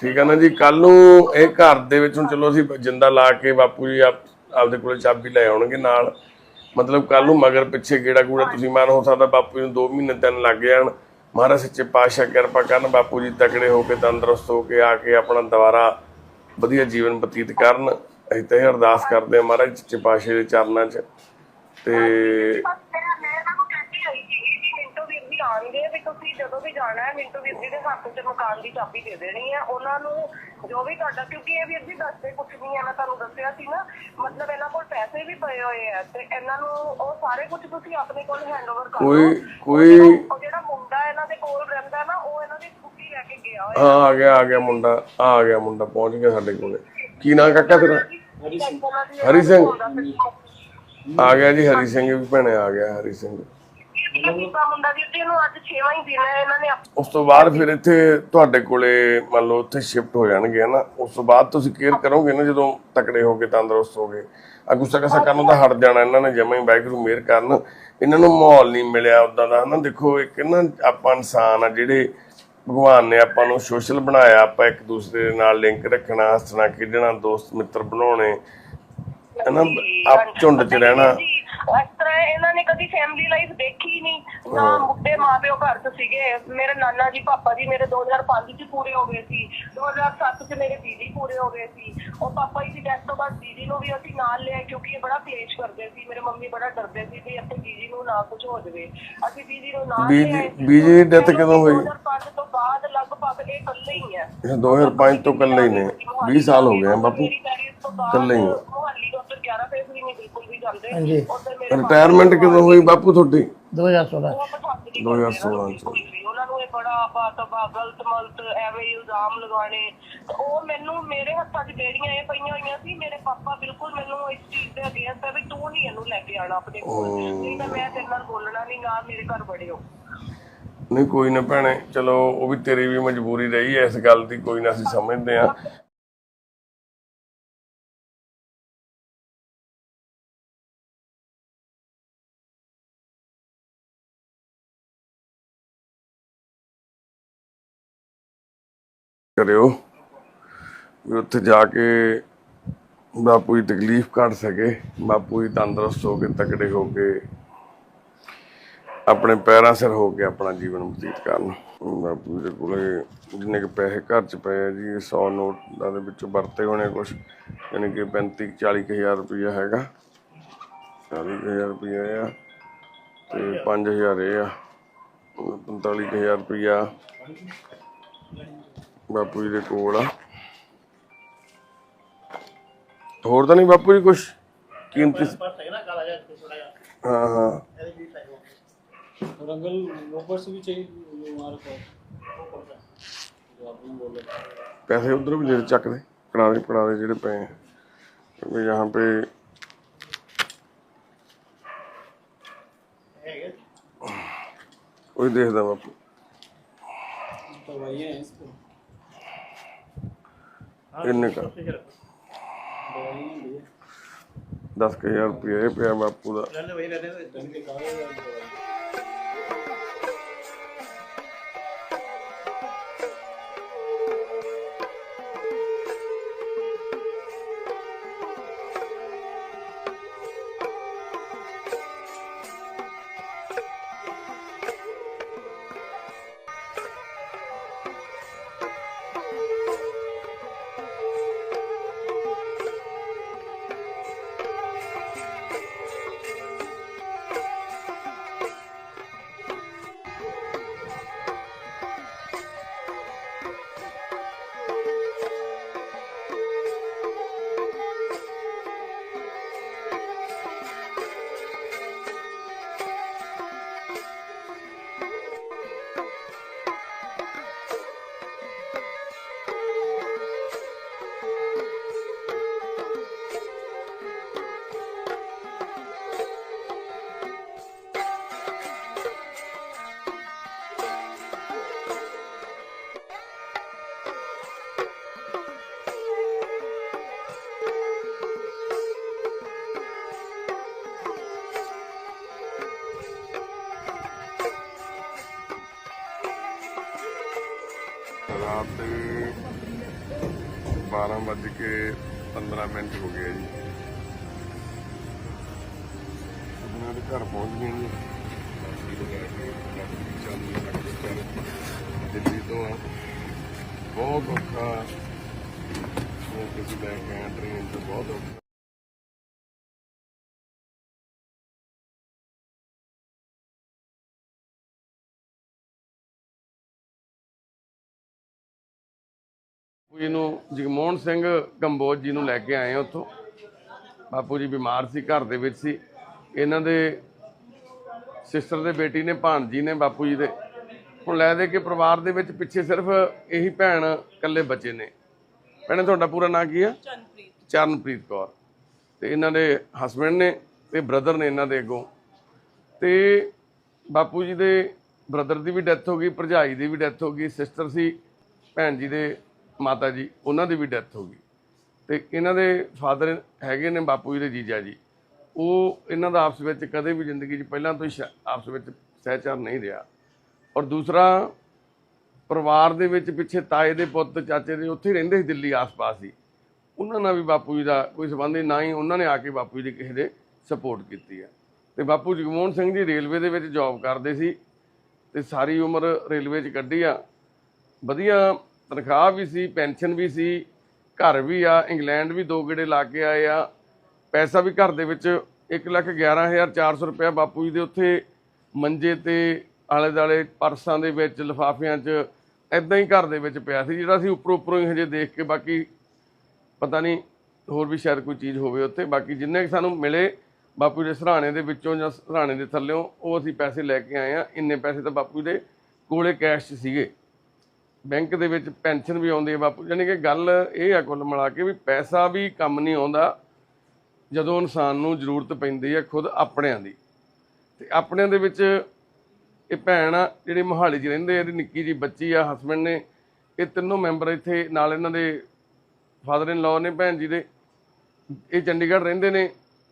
ਠੀਕ ਹੈ ਨਾ ਜੀ? ਕੱਲ ਨੂੰ ਇਹ ਘਰ ਦੇ ਵਿੱਚ ਹੁਣ ਚਲੋ ਅਸੀਂ ਜਿੰਦਾ ਲਾ ਕੇ ਬਾਪੂ ਜੀ ਆਪ ਆਪਦੇ ਕੋਲੇ ਚਾਬੀ ਲੈ ਆਉਣਗੇ ਨਾਲ। ਮਤਲਬ ਕੱਲ ਨੂੰ ਮਗਰ ਪਿੱਛੇ ਗੇੜਾ ਗੂੜਾ ਤੁਸੀਂ ਮਾਰ ਹੋ ਸਕਦਾ ਬਾਪੂ ਜੀ ਨੂੰ 2 ਮਹੀਨੇ ਤਿੰਨ ਲੱਗ ਜਾਣ। ਮਹਾਰਾਜ ਸੱਚੇ ਪਾਤਸ਼ਾਹ ਕਿਰਪਾ ਕਰਨ, ਬਾਪੂ ਜੀ ਤਕੜੇ ਹੋ ਕੇ, ਤੰਦਰੁਸਤ ਹੋ ਕੇ ਆ ਕੇ ਆਪਣਾ ਦੁਬਾਰਾ ਵਧੀਆ ਜੀਵਨ ਬਤੀਤ ਕਰਨ। ਅਸੀਂ ਤਾਂ ਇਹ ਅਰਦਾਸ ਕਰਦੇ ਹਾਂ ਮਹਾਰਾਜ ਸੱਚੇ ਪਾਤਸ਼ਾਹ ਦੇ ਚਰਨਾਂ 'ਚ। ਤੇ ਬਸ ਮੈਂ ਮੈਂ ਇਹਨਾਂ ਨੂੰ ਕਹਿੰਦੀ ਆਈ ਸੀ ਕਿ ਜੀ ਆਣਗੇ ਵੀ ਤੁਸੀਂ ਜਦੋਂ ਵੀ ਜਾਣਾ ਹੈ ਮਿੰਟੋ ਵੀਰ ਜੀ ਦੇ ਹੱਥ 'ਚ ਮਕਾਨ ਦੀ ਚਾਬੀ ਦੇ ਦੇਣੀ ਹੈ। ਉਹਨਾਂ ਨੂੰ ਜੋ ਵੀ ਤੁਹਾਡਾ ਕਿਉਂਕਿ ਇਹ ਵੀਰ ਜੀ ਦੱਸਦੇ ਕੁਝ ਨਹੀਂ ਹੈ ਮੈਂ ਤੁਹਾਨੂੰ ਦੱਸਿਆ ਸੀ ਨਾ। ਮਤਲਬ ਇਹਨਾਂ ਕੋਲ ਪੈਸੇ ਵੀ ਪਏ ਹੋਏ ਆ ਤੇ ਇਹਨਾਂ ਨੂੰ ਉਹ ਸਾਰੇ ਕੁਝ ਤੁਸੀਂ ਆਪਣੇ ਕੋਲ ਹੈਂਡਓਵਰ ਕਰ ਕੋਈ- ਕੋਈ- ਉਹ ਜਿਹੜਾ- ਮੁੰਡਾ ਇਹਨਾਂ ਦੇ ਕੋਲ ਰਹਿੰਦਾ ਨਾ ਉਹ ਇਹਨਾਂ ਦੀ ਸਕੂਟੀ ਲੈ ਕੇ ਗਿਆ ਹੋਇਆ। ਹਾਂ ਆ ਗਿਆ ਆ ਗਿਆ ਮੁੰਡਾ ਆ ਗਿਆ ਮੁੰਡਾ ਪਹੁੰਚ ਗਿਆ ਸਾਡੇ ਕੋਲੇ। ਕੀ ਨਾਂ ਕਾਕਾ ਤੇਰਾ? ਹਰੀ ਸਿੰਘ। ਆ ਗਿਆ ਜੀ ਹਰੀ ਸਿੰਘ ਵੀ ਭੈਣੇ ਆ ਗਿਆ ਹਰੀ ਸਿੰਘ। ਕੀਤਾ ਮੁੰਡਾ ਜੀ ਤੇ ਇਹਨੂੰ ਅੱਜ 6ਵਾਂ ਹੀ ਦਿਨ ਹੈ ਇਹਨਾਂ ਨੇ ਉਸ ਤੋਂ ਬਾਅਦ ਫਿਰ ਇੱਥੇ ਤੁਹਾਡੇ ਕੋਲੇ ਮੰਨ ਲਓ ਉੱਥੇ ਸ਼ਿਫਟ ਹੋ ਜਾਣਗੇ ਨਾ ਉਸ ਤੋਂ ਬਾਅਦ ਤੁਸੀਂ ਕੇਅਰ ਕਰੋਗੇ ਨਾ ਜਦੋਂ ਤਕੜੇ ਹੋ ਕੇ ਤੰਦਰੁਸਤ ਹੋ ਗਏ ਆ ਗੁੱਸਾ ਕਸਾ ਕਰਨ ਤਾਂ ਹਟ ਜਾਣਾ ਇਹਨਾਂ ਨੇ ਜਮਾਂ ਹੀ ਵਾਹਿਗੁਰੂ ਮਿਹਰ ਕਰਨ। ਇਹਨਾਂ ਨੂੰ ਮਾਹੌਲ ਨਹੀਂ ਮਿਲਿਆ ਉਦਾਂ ਦਾ ਹਨਾ? ਦੇਖੋ ਇੱਕ ਨਾ ਆਪਾਂ ਇਨਸਾਨ ਆ ਜਿਹੜੇ ਭਗਵਾਨ ਨੇ ਆਪਾਂ ਨੂੰ ਸੋਸ਼ਲ ਬਣਾਇਆ ਆਪਾਂ ਇੱਕ ਦੂਸਰੇ ਦੇ ਨਾਲ ਲਿੰਕ ਰੱਖਣਾ ਹੱਸਣਾ ਖੇਡਣਾ ਦੋਸਤ ਮਿੱਤਰ ਬਣਾਉਣੇ ਹਨਾ? ਆਪ ਝੁੰਡ 'ਚ ਰਹਿਣਾ। ਜੀ, ਇਸ ਤਰ੍ਹਾਂ ਇਹਨਾਂ ਨੇ ਕਦੀ ਫੈਮਿਲੀ ਲਾਈਫ ਦੇਖੀ ਨਹੀਂ। ਨਾ ਮੁੱਦੇ ਮਾਪਿਓ ਘਰ 'ਚ ਸੀਗੇ। ਮੇਰੇ ਨਾਨਾ ਜੀ ਪਾਪਾ ਜੀ ਮੇਰੇ 2005 'ਚ ਪੂਰੇ ਹੋ ਗਏ ਸੀ। 2007 'ਚ ਮੇਰੇ ਦੀਦੀ ਪੂਰੇ ਹੋ ਗਏ ਸੀ। ਉਹ ਪਾਪਾ ਜੀ ਦੀ ਡੈਥ ਤੋਂ ਬਾਅਦ ਦੀਦੀ ਨੂੰ ਵੀ ਅਸੀਂ ਨਾਲ ਲਿਆ ਕਿਉਂਕਿ ਇਹ ਬੜਾ ਕਲੇਸ਼ ਕਰਦੇ ਸੀ। ਮੇਰੇ ਮੰਮੀ ਬੜਾ ਡਰਦੇ ਸੀ ਵੀ ਆਪਣੇ ਦੀਦੀ ਨੂੰ ਨਾ ਕੁਝ ਹੋ ਜਾਵੇ। ਅਸੀਂ ਦੀਦੀ ਨੂੰ ਨਾਲ ਬੀਜੀ- ਲਿਆਏ। ਬੀਜੀ ਦੀ ਮੈਨੂੰ ਕਦੋਂ ਹੋਈ? 2005 ਤੋਂ ਬਾਅਦ ਲਗਭਗ ਇਹ ਇਕੱਲੇ ਹੀ ਹੈ। ਇਹ 2005 ਤੋਂ ਇਕੱਲੇ ਹੀ ਨੇ। 20 ਸਾਲ ਹੋ ਗਏ ਆ ਬਾਪੂ। ਇਕੱਲੇ ਹੀ ਆ। ਮੁਹੱਲੀ ਤੋਂ ਉੱਧਰ 11 ਫੇਸ ਵੀ ਨਹੀਂ ਬਿਲਕੁਲ ਵੀ ਜਾਂਦੇ ਹਾਂਜੀ। ਉੱਧਰ ਮੇਰੇ ਰਿਟਾਇਰਮੈਂਟ ਕਦੋਂ ਹੋਈ ਬਾਪੂ ਤੁਹਾਡੀ? 2016 ਉਹ ਪਸੰਦ ਨਹੀਂ 2016 ਕਰਦੇ ਉਹਨਾਂ ਨੂੰ ਇਹ ਬੜਾ ਬਾਤਬਾ ਗਲਤ ਮਲਤ ਐਵੇਂ ਹੀ ਇਲਜ਼ਾਮ ਲਗਾਉਣੇ। ਤੇ ਉਹ ਮੈਨੂੰ ਮੇਰੇ ਹੱਥਾਂ 'ਚ ਬੇੜੀਆਂ ਇਹ ਪਈਆਂ ਹੋਈਆਂ ਸੀ। ਮੇਰੇ ਪਾਪਾ ਬਿਲਕੁਲ ਮੈਨੂੰ ਇਸ ਚੀਜ਼ ਦੇ ਅਗੇਂਸਟ ਹੈ ਵੀ ਤੂੰ ਨਹੀਂ ਇਹਨੂੰ ਲੈ ਕੇ ਆਣਾ ਆਪਣੇ ਕੋਲ। ਨਹੀਂ ਤਾਂ ਮੈਂ ਤੇਰੇ ਨਾਲ ਬੋਲਣਾ ਨਹੀਂ ਨਾ ਮੇਰੇ ਘਰ ਵੜਿਓ। ਨਹੀਂ ਕੋਈ ਨਾ ਭੈਣੇ। ਚਲੋ ਉਹ ਵੀ ਤੇਰੀ ਵੀ ਮਜਬੂਰੀ ਰਹੀ ਹੈ ਇਸ ਗੱਲ ਦੀ ਕੋਈ ਨਾ ਅਸੀਂ ਸਮਝਦੇ ਆ ਕਰਿਓ। ਵੀ ਉੱਥੇ ਜਾ ਕੇ ਬਾਪੂ ਦੀ ਤਕਲੀਫ ਕੱਢ ਸਕੇ, ਬਾਪੂ ਜੀ ਤੰਦਰੁਸਤ ਹੋ ਕੇ, ਤਕੜੇ ਹੋ ਕੇ, ਆਪਣੇ ਪੈਰਾਂ ਸਿਰ ਹੋ ਕੇ ਆਪਣਾ ਜੀਵਨ ਬਤੀਤ ਕਰਨ। ਬਾਪੂ ਦੇ ਕੋਲੇ ਜਿੰਨੇ ਕੁ ਪੈਸੇ ਘਰ ਚ ਪਏ ਆ ਜੀ 100 ਨੋਟ ਦੇ ਵਿੱਚੋਂ ਵਰਤੇ ਹੋਣੇ ਕੁਝ ਯਾਨੀ ਕਿ 35 40 ਕੁ ਹਜ਼ਾਰ ਰੁਪਇਆ ਹੈਗਾ। 40 ਕੁ ਹਜ਼ਾਰ ਰੁਪਇਆ ਆ ਤੇ 5000 ਇਹ ਆ 45 ਕੁ ਹਜ਼ਾਰ ਰੁਪਇਆ ਬਾਪੂ ਜੀ ਦੇ ਕੋਲ ਆ ਹੋਰ ਤਾਂ ਨਹੀਂ ਬਾਪੂ ਜੀ ਕੁਝ ਕੀਮਤੀ ਸ- ਪਰ ਸਹੀ ਨਾ ਕਾਲਾ ਜਿਹਾ ਥੋੜਾ ਜਿਹਾ ਹਾਂ ਹਾਂ ਇਹਦੇ ਵੀ ਸਹੀ ਹੋ और अंकल ऊपर से भी चाहिए जो हमारे पास जो आप लोग बोल रहे थे ਪੈਸੇ ਉਧਰ ਵੀ ਜਿਹੜੇ ਚੱਕਦੇ ਕਰਾਰੇ ਕਰਾਰੇ ਜਿਹੜੇ ਪਏ हैं क्योंकि यहाँ पे ਹੈਗੇ कोई देखदा बापू दवाइयाँ हैं इसको ਇੰਨੇ ਕ? 10000 ਰੁਪਏ ਪਿਆ ਬਾਪੂ ਦਾ। 12 ਵੱਜ ਕੇ 15 ਮਿੰਟ ਹੋ ਗਏ ਜੀ। ਉਹਨਾਂ ਦੇ ਘਰ ਪਹੁੰਚ ਗਏ ਜੀ। ਦਿੱਲੀ ਤੋਂ ਆ। ਬਹੁਤ ਔਖਾ। ਉਹ ਕਿਸੇ ਲੈ ਕੇ ਆਇਆ ਟ੍ਰੇਨ ਤੇ ਬਹੁਤ ਔਖਾ। ਜਗਮੋਹਨ ਸਿੰਘ ਕੰਬੋਜ ਜੀ ਨੂੰ ਲੈ ਕੇ ਆਏ ਆ ਉੱਥੋਂ। ਬਾਪੂ ਜੀ ਬਿਮਾਰ ਸੀ ਘਰ ਦੇ ਵਿੱਚ ਸੀ। ਇਹਨਾਂ ਦੇ ਸਿਸਟਰ ਦੇ ਬੇਟੀ ਨੇ ਭਾਣਜੀ ਨੇ ਬਾਪੂ ਜੀ ਦੇ। ਹੁਣ ਲੈ ਦੇ ਕੇ ਪਰਿਵਾਰ ਦੇ ਵਿੱਚ ਪਿੱਛੇ ਸਿਰਫ ਇਹੀ ਭੈਣ ਇਕੱਲੇ ਬੱਚੇ ਨੇ। ਭੈਣੇ ਤੁਹਾਡਾ ਪੂਰਾ ਨਾਂ ਕੀ ਆ? ਚੰਨਪ੍ਰੀਤ ਚਰਨਪ੍ਰੀਤ ਕੌਰ। ਤੇ ਇਹਨਾਂ ਦੇ ਹਸਬੰਡ ਨੇ ਤੇ ਬ੍ਰਦਰ ਨੇ ਇਹਨਾਂ ਦੇ ਅੱਗੋਂ। ਤੇ ਬਾਪੂ ਜੀ ਦੇ ਬ੍ਰਦਰ ਦੀ ਵੀ ਡੈਥ ਹੋ ਗਈ ਭਰਜਾਈ ਦੀ ਵੀ ਡੈਥ ਹੋ ਗਈ ਸਿਸਟਰ ਸੀ ਭੈਣ ਜੀ ਦੇ ਮਾਤਾ ਜੀ, ਉਹਨਾਂ ਦੀ ਵੀ ਡੈਥ ਹੋ ਗਈ। ਤੇ ਇਹਨਾਂ ਦੇ ਫਾਦਰ ਹੈਗੇ ਨੇ ਬਾਪੂ ਜੀ ਦੇ ਜੀਜਾ ਜੀ। ਉਹ ਇਹਨਾਂ ਦਾ ਆਪਸ ਵਿੱਚ ਕਦੇ ਵੀ ਜ਼ਿੰਦਗੀ 'ਚ ਪਹਿਲਾਂ ਤੋਂ ਹੀ ਸ਼ਾ- ਆਪਸ ਵਿੱਚ ਸਹਿਚਾਰ ਨਹੀਂ ਰਿਹਾ। ਔਰ ਦੂਸਰਾ, ਪਰਿਵਾਰ ਦੇ ਵਿੱਚ ਪਿੱਛੇ ਤਾਏ ਦੇ ਪੁੱਤ, ਚਾਚੇ ਦੇ ਉੱਥੇ ਹੀ ਰਹਿੰਦੇ ਸੀ ਦਿੱਲੀ ਆਸ-ਪਾਸ ਹੀ। ਉਹਨਾਂ ਨਾਲ ਵੀ ਬਾਪੂ ਜੀ ਦਾ ਕੋਈ ਸੰਬੰਧ ਨਹੀਂ ਨਾ ਹੀ ਉਹਨਾਂ ਨੇ ਆ ਕੇ ਬਾਪੂ ਜੀ ਦੀ ਕਿਸੇ ਦੇ ਸਪੋਰਟ ਕੀਤੀ ਹੈ। ਤੇ ਬਾਪੂ ਜਗਮੋਹਨ ਸਿੰਘ ਜੀ ਰੇਲਵੇ ਦੇ ਵਿੱਚ ਜੌਬ ਕਰਦੇ ਸੀ। ਤੇ ਸਾਰੀ ਉਮਰ ਰੇਲਵੇ 'ਚ ਕੱਢੀ ਆ। ਵਧੀਆ ਤਨਖਾਹ ਵੀ ਸੀ, ਪੈਨਸ਼ਨ ਵੀ ਸੀ, ਘਰ ਵੀ ਆ, ਇੰਗਲੈਂਡ ਵੀ ਦੋ ਗੇੜੇ ਲਾ ਕੇ ਆਏ ਆ। ਪੈਸਾ ਵੀ ਘਰ ਦੇ ਵਿੱਚ 111400 ਰੁਪਇਆ ਬਾਪੂ ਜੀ ਦੇ ਉੱਥੇ ਮੰਜੇ ਤੇ, ਆਲੇ ਦਾਲੇ ਪਰਸਾਂ ਦੇ ਵਿੱਚ, ਲਿਫਾਫਿਆਂ 'ਚ ਐਦਾਂ ਹੀ ਘਰ ਦੇ ਵਿੱਚ ਪਿਆ ਸੀ, ਜਿਹੜਾ ਸੀ ਉੱਪਰੋਂ ਉੱਪਰੋਂ ਹੀ ਹਜੇ ਦੇਖ ਕੇ ਬਾਕੀ ਪਤਾ ਨਹੀਂ ਹੋਰ ਵੀ ਸ਼ਾਇਦ ਕੋਈ ਚੀਜ਼ ਹੋਵੇ ਉੱਥੇ। ਬਾਕੀ ਜਿੰਨੇ ਕੁ ਸਾਨੂੰ ਮਿਲੇ ਬਾਪੂ ਦੇ ਸਰਾਣੇ ਦੇ ਵਿੱਚੋਂ ਜਾਂ ਸਰਾਣੇ ਦੇ ਥੱਲਿਓਂ, ਉਹ ਅਸੀਂ ਪੈਸੇ ਲੈ ਕੇ ਆਏ ਆ। ਇੰਨੇ ਪੈਸੇ ਤਾਂ ਬਾਪੂ ਦੇ ਕੋਲੇ ਕੈਸ਼ 'ਚ ਸੀਗੇ। ਬੈਂਕ ਦੇ ਵਿੱਚ ਪੈਨਸ਼ਨ ਵੀ ਆਉਂਦੀ ਹੈ ਬਾਪੂ ਯਾਨੀ ਕਿ ਗੱਲ ਇਹ ਆ ਕੁੱਲ ਮਿਲਾ ਕੇ ਵੀ ਪੈਸਾ ਵੀ ਕੰਮ ਨਹੀਂ ਆਉਂਦਾ ਜਦੋਂ ਇਨਸਾਨ ਨੂੰ ਜ਼ਰੂਰਤ ਪੈਂਦੀ ਹੈ ਖੁਦ ਆਪਣਿਆਂ ਦੀ। ਤੇ ਆਪਣਿਆਂ ਦੇ ਵਿੱਚ ਇਹ ਭੈਣ ਆ ਜਿਹੜੇ ਮੋਹਾਲੀ 'ਚ ਰਹਿੰਦੇ ਆ, ਇਹਦੀ ਨਿੱਕੀ ਜੀ ਬੱਚੀ ਆ ਹਸਬੰਡ ਨੇ ਇਹ ਤਿੰਨੋਂ ਮੈਂਬਰ ਇੱਥੇ ਨਾਲ ਇਹਨਾਂ ਦੇ ਫਾਦਰ ਇਨ ਲਾਅ ਨੇ ਭੈਣ ਜੀ ਦੇ। ਇਹ ਚੰਡੀਗੜ੍ਹ ਰਹਿੰਦੇ ਨੇ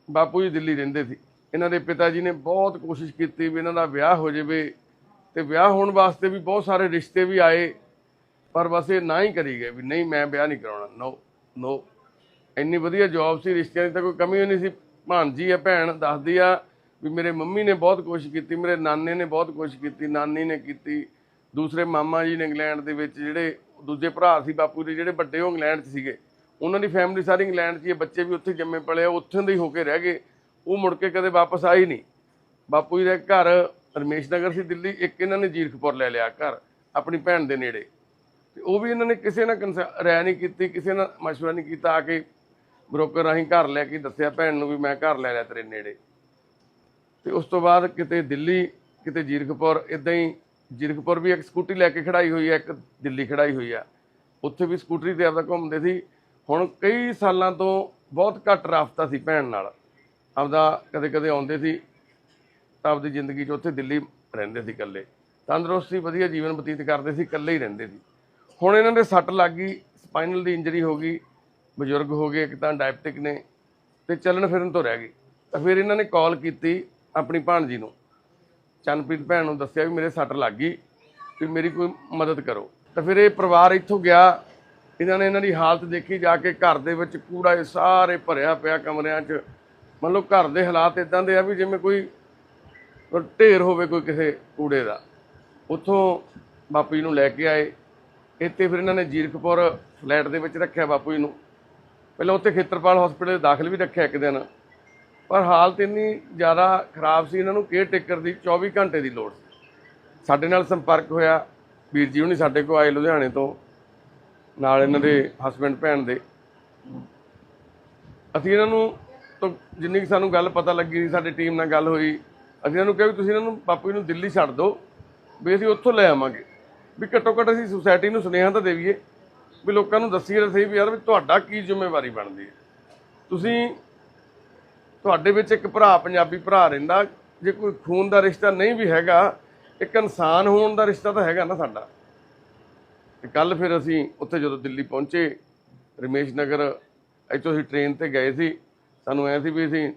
ਬਾਪੂ ਜੀ ਦਿੱਲੀ ਰਹਿੰਦੇ ਸੀ। ਇਹਨਾਂ ਦੇ ਪਿਤਾ ਜੀ ਨੇ ਬਹੁਤ ਕੋਸ਼ਿਸ਼ ਕੀਤੀ ਵੀ ਇਹਨਾਂ ਦਾ ਵਿਆਹ ਹੋ ਜਾਵੇ ਤੇ ਵਿਆਹ ਹੋਣ ਵਾਸਤੇ ਵੀ ਬਹੁਤ ਸਾਰੇ ਰਿਸ਼ਤੇ ਵੀ ਆਏ। ਪਰ ਬਸ ਇਹ ਨਾ ਹੀ ਕਰੀ ਗਏ ਵੀ ਨਹੀਂ ਮੈਂ ਵਿਆਹ ਨਹੀਂ ਕਰਾਉਣਾ ਨੋ ਨੋ ਇੰਨੀ ਵਧੀਆ ਜੌਬ ਸੀ, ਰਿਸ਼ਤਿਆਂ ਦੀ ਤਾਂ ਕੋਈ ਕਮੀ ਹੋਈ ਨਹੀਂ ਸੀ। ਭਾਣਜੀ ਆ, ਭੈਣ ਦੱਸਦੀ ਆ ਵੀ ਮੇਰੇ ਮੰਮੀ ਨੇ ਬਹੁਤ ਕੋਸ਼ਿਸ਼ ਕੀਤੀ, ਮੇਰੇ ਨਾਨੇ ਨੇ ਬਹੁਤ ਕੋਸ਼ਿਸ਼ ਕੀਤੀ, ਨਾਨੀ ਨੇ ਕੀਤੀ। ਦੂਸਰੇ ਮਾਮਾ ਜੀ ਨੇ ਇੰਗਲੈਂਡ ਦੇ ਵਿੱਚ ਜਿਹੜੇ ਦੂਜੇ ਭਰਾ ਸੀ, ਬਾਪੂ ਦੇ ਜਿਹੜੇ ਵੱਡੇ ਉਹ ਇੰਗਲੈਂਡ 'ਚ ਸੀਗੇ। ਉਹਨਾਂ ਦੀ ਫੈਮਿਲੀ ਸਾਰੀ ਇੰਗਲੈਂਡ 'ਚ ਹੀ ਹੈ ਬੱਚੇ ਵੀ ਉੱਥੇ ਜੰਮੇ ਪਲੇ ਆ, ਉੱਥੋਂ ਦੇ ਹੀ ਹੋ ਕੇ ਰਹਿ ਗਏ। ਉਹ ਮੁੜ ਕੇ ਕਦੇ ਵਾਪਸ ਆਏ ਨਹੀਂ। ਬਾਪੂ ਜੀ ਦਾ ਘਰ ਰਮੇਸ਼ ਨਗਰ ਸੀ ਦਿੱਲੀ, ਇੱਕ ਇਹਨਾਂ ਨੇ ਜੀਰਕਪੁਰ ਲੈ ਲਿਆ ਘਰ, ਆਪਣੀ ਭੈਣ ਦੇ ਨੇੜੇ। ਤੇ ਉਹ ਵੀ ਇਹਨਾਂ ਨੇ ਕਿਸੇ ਨਾਲ ਕੰਸ- ਰਾਇ ਨਹੀਂ ਕੀਤੀ, ਕਿਸੇ ਨਾਲ ਮਸ਼ਵਰਾ ਨਹੀਂ ਕੀਤਾ, ਆ ਕੇ ਬ੍ਰੋਕਰ ਰਾਹੀਂ ਘਰ ਲੈ ਕੇ ਦੱਸਿਆ ਭੈਣ ਨੂੰ ਵੀ ਮੈਂ ਘਰ ਲੈ ਲਿਆ ਤੇਰੇ ਨੇੜੇ। ਤੇ ਉਸ ਤੋਂ ਬਾਅਦ ਕਿਤੇ ਦਿੱਲੀ, ਕਿਤੇ ਜੀਰਕਪੁਰ ਇਦਾਂ ਹੀ ਜੀਰਕਪੁਰ ਵੀ ਇੱਕ ਸਕੂਟੀ ਲੈ ਕੇ ਖੜਾਈ ਹੋਈ ਹੈ, ਇੱਕ ਦਿੱਲੀ ਖੜਾਈ ਹੋਈ ਆ ਉੱਥੇ ਵੀ ਸਕੂਟਰੀ ਤੇ ਆਪਦਾ ਘੁੰਮਦੇ ਸੀ। ਹੁਣ ਕਈ ਸਾਲਾਂ ਤੋਂ ਬਹੁਤ ਘੱਟ ਰਾਫਤਾ ਸੀ ਭੈਣ ਨਾਲ। ਆਪਦਾ ਕਦੇ ਕਦੇ ਆਉਂਦੇ ਸੀ ਤਾਂ ਆਪਦੀ ਜ਼ਿੰਦਗੀ 'ਚ ਉੱਥੇ ਦਿੱਲੀ ਰਹਿੰਦੇ ਸੀ ਇਕੱਲੇ। ਤੰਦਰੁਸਤੀ, ਵਧੀਆ ਜੀਵਨ ਬਤੀਤ ਕਰਦੇ ਸੀ, ਇਕੱਲੇ ਹੀ ਰਹਿੰਦੇ ਸੀ। ਹੁਣ ਇਹਨਾਂ ਦੇ ਸੱਟ ਲੱਗ ਗਈ ਸਪਾਈਨਲ ਦੀ ਇੰਜਰੀ ਹੋ ਗਈ, ਬਜ਼ੁਰਗ ਹੋ ਗਏ, ਇੱਕ ਤਾਂ ਡਾਇਬਟਿਕ ਨੇ ਤੇ ਚੱਲਣ ਫਿਰਨ ਤੋਂ ਰਹਿ ਗਏ। ਤਾਂ ਫਿਰ ਇਹਨਾਂ ਨੇ ਕਾਲ ਕੀਤੀ ਆਪਣੀ ਭਾਣਜੀ ਨੂੰ। ਚੰਨਪ੍ਰੀਤ ਭੈਣ ਨੂੰ ਦੱਸਿਆ ਵੀ ਮੇਰੇ ਸੱਟ ਲੱਗ ਗਈ, ਵੀ ਮੇਰੀ ਕੋਈ ਮਦਦ ਕਰੋ। ਤਾਂ ਫਿਰ ਇਹ ਪਰਿਵਾਰ ਇੱਥੋਂ ਗਿਆ। ਇਹਨਾਂ ਨੇ ਇਹਨਾਂ ਦੀ ਹਾਲਤ ਦੇਖੀ, ਜਾ ਕੇ ਘਰ ਦੇ ਵਿੱਚ ਕੂੜਾ ਇਹ ਸਾਰੇ ਭਰਿਆ ਪਿਆ ਕਮਰਿਆਂ 'ਚ। ਮਤਲਬ ਘਰ ਦੇ ਹਾਲਾਤ ਇਦਾਂ ਦੇ ਆ ਵੀ ਜਿਵੇਂ ਕੋਈ ਢੇਰ ਹੋਵੇ ਕੋਈ ਕਿਸੇ ਕੂੜੇ ਦਾ। ਉੱਥੋਂ ਬਾਪੂ ਜੀ ਨੂੰ ਲੈ ਕੇ ਆਏ। ਇੱਥੇ ਫਿਰ ਇਹਨਾਂ ਨੇ ਜੀਰਕਪੁਰ ਫਲੈਟ ਦੇ ਵਿੱਚ ਰੱਖਿਆ ਬਾਪੂ ਜੀ ਨੂੰ। ਪਹਿਲਾਂ ਉੱਥੇ ਖੇਤਰਪਾਲ ਹਸਪੀਟਲ ਦਾਖਲ ਵੀ ਰੱਖਿਆ ਇੱਕ ਦਿਨ। ਪਰ ਹਾਲਤ ਇੰਨੀ ਜ਼ਿਆਦਾ ਖਰਾਬ ਸੀ, ਇਹਨਾਂ ਨੂੰ ਕੇਅਰ ਟੇਕਰ ਦੀ 24 ਘੰਟੇ ਦੀ ਲੋੜ ਸੀ। ਸਾਡੇ ਨਾਲ ਸੰਪਰਕ ਹੋਇਆ। ਵੀਰ ਜੀ ਹੁਣੀ ਸਾਡੇ ਕੋਲ ਆਏ ਲੁਧਿਆਣੇ ਤੋਂ। ਨਾਲ ਇਹਨਾਂ ਦੇ ਹਸਬੰਡ ਭੈਣ ਦੇ। ਅਸੀਂ ਇਹਨਾਂ ਨੂੰ ਤੋਂ ਜਿੰਨੀ ਕੁ ਸਾਨੂੰ ਗੱਲ ਪਤਾ ਲੱਗੀ ਸੀ ਸਾਡੀ ਟੀਮ ਨਾਲ ਗੱਲ ਹੋਈ। ਅਸੀਂ ਇਹਨਾਂ ਨੂੰ ਕਿਹਾ ਵੀ ਤੁਸੀਂ ਇਹਨਾਂ ਨੂੰ ਬਾਪੂ ਜੀ ਨੂੰ ਦਿੱਲੀ ਛੱਡ ਦਿਓ, ਵੀ ਅਸੀਂ ਉੱਥੋਂ ਲੈ ਆਵਾਂਗੇ। ਵੀ ਘੱਟੋ ਘੱਟ ਅਸੀਂ ਸੁਸਾਇਟੀ ਨੂੰ ਸੁਨੇਹਾ ਤਾਂ ਦੇਵੀਏ ਵੀ ਲੋਕਾਂ ਨੂੰ ਦੱਸੀਏ ਤਾਂ ਸਹੀ ਵੀ ਯਾਰ ਵੀ ਤੁਹਾਡਾ ਕੀ ਜ਼ਿੰਮੇਵਾਰੀ ਬਣਦੀ ਹੈ। ਤੁਸੀਂ ਤੁਹਾਡੇ ਵਿੱਚ ਇੱਕ ਭਰਾ, ਪੰਜਾਬੀ ਭਰਾ ਰਹਿੰਦਾ, ਜੇ ਕੋਈ ਖੂਨ ਦਾ ਰਿਸ਼ਤਾ ਨਹੀਂ ਵੀ ਹੈਗਾ, ਇੱਕ ਇਨਸਾਨ ਹੋਣ ਦਾ ਰਿਸ਼ਤਾ ਤਾਂ ਹੈਗਾ ਨਾ ਸਾਡਾ। ਤੇ ਕੱਲ ਫਿਰ ਅਸੀਂ ਉੱਥੇ ਜਦੋਂ ਦਿੱਲੀ ਪਹੁੰਚੇ, ਰਮੇਸ਼ ਨਗਰ, ਇੱਥੋਂ ਅਸੀਂ ਟ੍ਰੇਨ ਤੇ ਗਏ ਸੀ। ਸਾਨੂੰ ਐ ਸੀ ਵੀ ਅਸੀਂ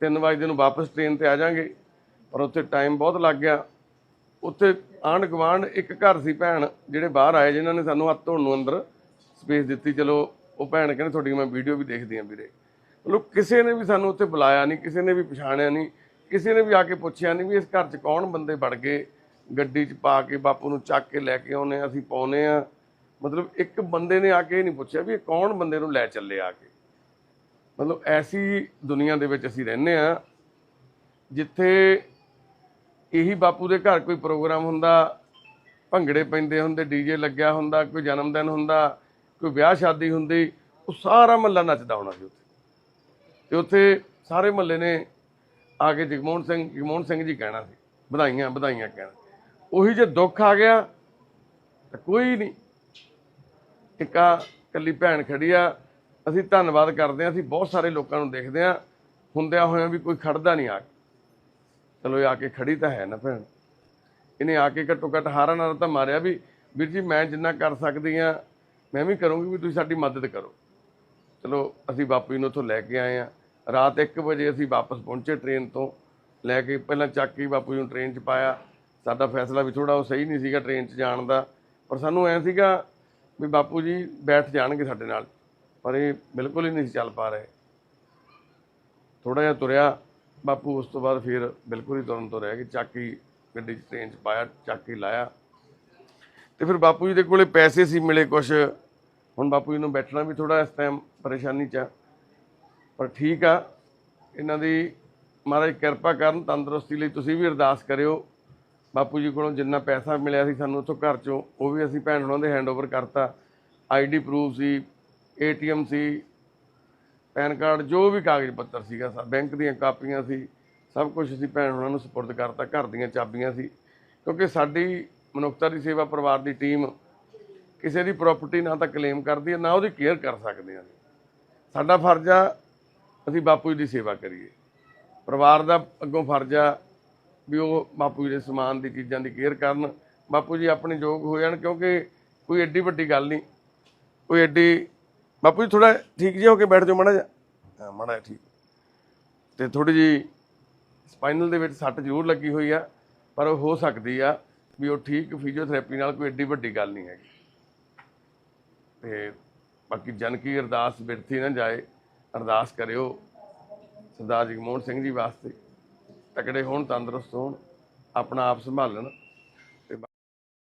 3 ਵਜੇ ਨੂੰ ਵਾਪਸ ਟ੍ਰੇਨ ਤੇ ਆ ਜਾਾਂਗੇ, ਪਰ ਉੱਥੇ ਟਾਈਮ ਬਹੁਤ ਲੱਗ ਗਿਆ। ਉੱਥੇ ਆਂਢ ਗੁਆਂਢ ਇੱਕ ਘਰ ਸੀ ਭੈਣ, ਜਿਹੜੇ ਬਾਹਰ ਆਏ, ਜਿਨ੍ਹਾਂ ਨੇ ਸਾਨੂੰ ਹੱਥ ਧੋਣ ਨੂੰ ਅੰਦਰ ਸਪੇਸ ਦਿੱਤੀ। ਚਲੋ, ਉਹ ਭੈਣ ਕਹਿੰਦੇ, ਤੁਹਾਡੀ ਮੈਂ ਵੀਡੀਓ ਵੀ ਦੇਖਦੀ ਆ ਵੀਰੇ। ਮਤਲਬ ਕਿਸੇ ਨੇ ਵੀ ਸਾਨੂੰ ਉੱਥੇ ਬੁਲਾਇਆ ਨਹੀਂ ਕਿਸੇ ਨੇ ਵੀ ਪਛਾਣਿਆ ਨਹੀਂ ਕਿਸੇ ਨੇ ਵੀ ਆ ਕੇ ਪੁੱਛਿਆ ਨਹੀਂ ਵੀ ਇਸ ਘਰ 'ਚ ਕੌਣ ਬੰਦੇ ਵੜ ਗਏ? ਗੱਡੀ 'ਚ ਪਾ ਕੇ ਬਾਪੂ ਨੂੰ ਚੱਕ ਕੇ ਲੈ ਕੇ ਆਉਨੇ ਅਸੀਂ ਪਾਉਨੇ ਆ। ਮਤਲਬ ਇੱਕ ਬੰਦੇ ਨੇ ਆ ਕੇ ਇਹ ਨਹੀਂ ਪੁੱਛਿਆ ਵੀ ਇਹ ਕੌਣ ਬੰਦੇ ਨੂੰ ਲੈ ਚੱਲੇ ਆ ਕੇ? ਮਤਲਬ ਐਸੀ ਦੁਨੀਆ ਦੇ ਵਿੱਚ ਅਸੀਂ ਰਹਿੰਦੇ ਆ, ਜਿੱਥੇ ਇਹੀ ਬਾਪੂ ਦੇ ਘਰ ਕੋਈ ਪ੍ਰੋਗਰਾਮ ਹੁੰਦਾ, ਭੰਗੜੇ ਪੈਂਦੇ ਹੁੰਦੇ ਡੀਜੇ ਲੱਗਿਆ ਹੁੰਦਾ, ਕੋਈ ਜਨਮ ਦਿਨ ਹੁੰਦਾ, ਕੋਈ ਵਿਆਹ ਸ਼ਾਦੀ ਹੁੰਦੀ, ਉਹ ਸਾਰਾ ਮਹੱਲਾ ਨੱਚਦਾ ਹੋਣਾ ਸੀ ਉੱਥੇ। ਤੇ ਉੱਥੇ ਸਾਰੇ ਮਹੱਲੇ ਨੇ ਆ ਕੇ ਜਗਮੋਹਨ ਸਿੰਘ ਜਗਮੋਹਨ ਸਿੰਘ ਜੀ ਕਹਿਣਾ ਸੀ, ਵਧਾਈਆਂ ਵਧਾਈਆਂ ਕਹਿਣਾ। ਉਹੀ ਜੇ ਦੁੱਖ ਆ ਗਿਆ, ਤਾਂ ਕੋਈ ਨਹੀਂ। ਇੱਕ ਆ ਕੱਲੀ ਭੈਣ ਖੜੀ ਆ, ਅਸੀਂ ਧੰਨਵਾਦ ਕਰਦੇ ਆ ਅਸੀਂ ਬਹੁਤ ਸਾਰੇ ਲੋਕਾਂ ਨੂੰ ਦੇਖਦੇ ਆ ਹੁੰਦਿਆਂ ਹੋਇਆਂ ਵੀ ਕੋਈ ਖੜਦਾ ਨਹੀਂ ਆ ਚਲੋ ਇਹ ਆ ਕੇ ਖੜੀ ਤਾਂ ਹੈ ਨਾ ਭੈਣ। ਇਹਨੇ ਆ ਕੇ ਘੱਟੋ ਘੱਟ ਹਾਰਾਂ ਨਾਲ ਤਾਂ ਮਾਰਿਆ ਵੀ, ਵੀਰ ਜੀ ਮੈਂ ਜਿੰਨਾ ਕਰ ਸਕਦੀ ਆ ਮੈਂ ਵੀ ਕਰੂੰਗੀ ਵੀ ਤੁਸੀਂ ਸਾਡੀ ਮਦਦ ਕਰੋ। ਚਲੋ ਅਸੀਂ ਬਾਪੂ ਜੀ ਨੂੰ ਉੱਥੋਂ ਲੈ ਕੇ ਆਏ ਆ ਰਾਤ 1 ਵਜੇ ਅਸੀਂ ਵਾਪਸ ਪਹੁੰਚੇ ਟ੍ਰੇਨ ਤੋਂ। ਲੈ ਕੇ ਪਹਿਲਾਂ ਚੱਕ ਕੇ ਬਾਪੂ ਜੀ ਨੂੰ ਟ੍ਰੇਨ 'ਚ ਪਾਇਆ। ਸਾਡਾ ਫੈਸਲਾ ਵੀ ਥੋੜਾ ਉਹ ਸਹੀ ਨਹੀਂ ਸੀਗਾ ਟ੍ਰੇਨ 'ਚ ਜਾਣ ਦਾ। ਪਰ ਸਾਨੂੰ ਐ ਸੀਗਾ ਵੀ ਬਾਪੂ ਜੀ ਬੈਠ ਜਾਣਗੇ ਸਾਡੇ ਨਾਲ। ਪਰ ਇਹ ਬਿਲਕੁਲ ਹੀ ਨਹੀਂ ਸੀ ਚੱਲ ਪਾ ਰਹੇ। ਥੋੜਾ ਜਿਹਾ ਤੁਰਿਆ। ਬਾਪੂ, ਉਸ ਤੋਂ ਬਾਅਦ ਫਿਰ ਬਿਲਕੁਲ ਹੀ ਤੁਰਨ ਤੋਂ ਰਹਿ ਗਏ। ਚਾਕੀ ਗੱਡੀ 'ਚ ਟ੍ਰੇਨ 'ਚ ਪਾਇਆ, ਚਾਕੀ ਲਾਇਆ। ਤੇ ਫਿਰ ਬਾਪੂ ਜੀ ਦੇ ਕੋਲੇ ਪੈਸੇ ਸੀ ਮਿਲੇ ਕੁਛ। ਹੁਣ ਬਾਪੂ ਜੀ ਨੂੰ ਬੈਠਣਾ ਵੀ ਥੋੜਾ ਇਸ ਟਾਈਮ ਪਰੇਸ਼ਾਨੀ 'ਚ ਆ। ਪਰ ਠੀਕ ਆ, ਇਹਨਾਂ ਦੀ ਮਹਾਰਾਜ ਕਿਰਪਾ ਕਰਨ, ਤੰਦਰੁਸਤੀ ਲਈ ਤੁਸੀਂ ਵੀ ਅਰਦਾਸ ਕਰਿਓ। ਬਾਪੂ ਜੀ ਕੋਲੋਂ ਜਿੰਨਾ ਪੈਸਾ ਮਿਲਿਆ ਸੀ ਸਾਨੂੰ ਉੱਥੋਂ ਘਰ ਚੋਂ, ਉਹ ਵੀ ਅਸੀਂ ਭੈਣ ਉਹਨਾਂ ਦੇ ਹੈਂਡਓਵਰ ਕਰਤਾ। ਆਈਡੀ ਪ੍ਰੂਫ ਸੀ ਏਟੀਐਮ ਸੀ ਪੈਨ ਕਾਰਡ, ਜੋ ਵੀ ਕਾਗਜ਼ ਪੱਤਰ ਸੀਗਾ ਬੈਂਕ ਦੀਆਂ ਕਾਪੀਆਂ ਸੀ, ਸਭ ਕੁਝ ਅਸੀਂ ਭੈਣ ਉਹਨਾਂ ਨੂੰ ਸਪੁਰਦ ਕਰਤਾ, ਘਰ ਦੀਆਂ ਚਾਬੀਆਂ ਸੀ। ਕਿਉਂਕਿ ਸਾਡੀ ਮਨੁੱਖਤਾ ਦੀ ਸੇਵਾ ਪਰਿਵਾਰ ਦੀ ਟੀਮ ਕਿਸੇ ਦੀ ਪ੍ਰਾਪਰਟੀ ਨਾ ਤਾਂ ਕਲੇਮ ਕਰਦੀ ਹੈ, ਨਾ ਉਹਦੀ ਕੇਅਰ ਕਰ ਸਕਦੇ ਹਾਂ। ਸਾਡਾ ਫਰਜ਼ ਆ, ਅਸੀਂ ਬਾਪੂ ਜੀ ਦੀ ਸੇਵਾ ਕਰੀਏ। ਪਰਿਵਾਰ ਦਾ ਅੱਗੋਂ ਫਰਜ਼ ਆ ਵੀ ਉਹ ਬਾਪੂ ਜੀ ਦੇ ਸਮਾਨ ਦੀ ਚੀਜ਼ਾਂ ਦੀ ਕੇਅਰ ਕਰਨ। ਬਾਪੂ ਜੀ ਆਪਣੇ ਯੋਗ ਹੋ ਜਾਣ, ਕਿਉਂਕਿ ਕੋਈ ਐਡੀ ਵੱਡੀ ਗੱਲ ਨਹੀਂ। ਕੋਈ ਐਡੀ ਬਾਪੂ ਜੀ ਥੋੜਾ ਠੀਕ ਜਿਹਾ ਹੋ ਕੇ ਬੈਠ ਜਾਓ, ਮਾੜਾ ਜਿਹਾ। ਹਾਂ, ਮਾੜਾ ਜਿਹਾ ਠੀਕ। ਤੇ ਥੋੜੀ ਜੀ ਸਪਾਈਨਲ ਦੇ ਵਿੱਚ ਸੱਟ ਜ਼ਰੂਰ ਲੱਗੀ ਹੋਈ ਆ, ਪਰ ਉਹ ਹੋ ਸਕਦੀ ਆ ਵੀ ਉਹ ਠੀਕ ਫਿਜ਼ੀਓਥੈਰੇਪੀ ਨਾਲ ਕੋਈ ਐਡੀ ਵੱਡੀ ਗੱਲ ਨਹੀਂ ਹੈਗੀ। ਤੇ ਬਾਕੀ ਜਨ ਕੀ ਅਰਦਾਸ ਬਿਰਥੀ ਨਾ ਜਾਏ, ਅਰਦਾਸ ਕਰਿਓ ਸਰਦਾਰ ਜਗਮੋਹਨ ਸਿੰਘ ਜੀ ਵਾਸਤੇ। ਤਕੜੇ ਹੋਣ, ਤੰਦਰੁਸਤ ਹੋਣ, ਆਪਣਾ ਆਪ ਸੰਭਾਲਣ।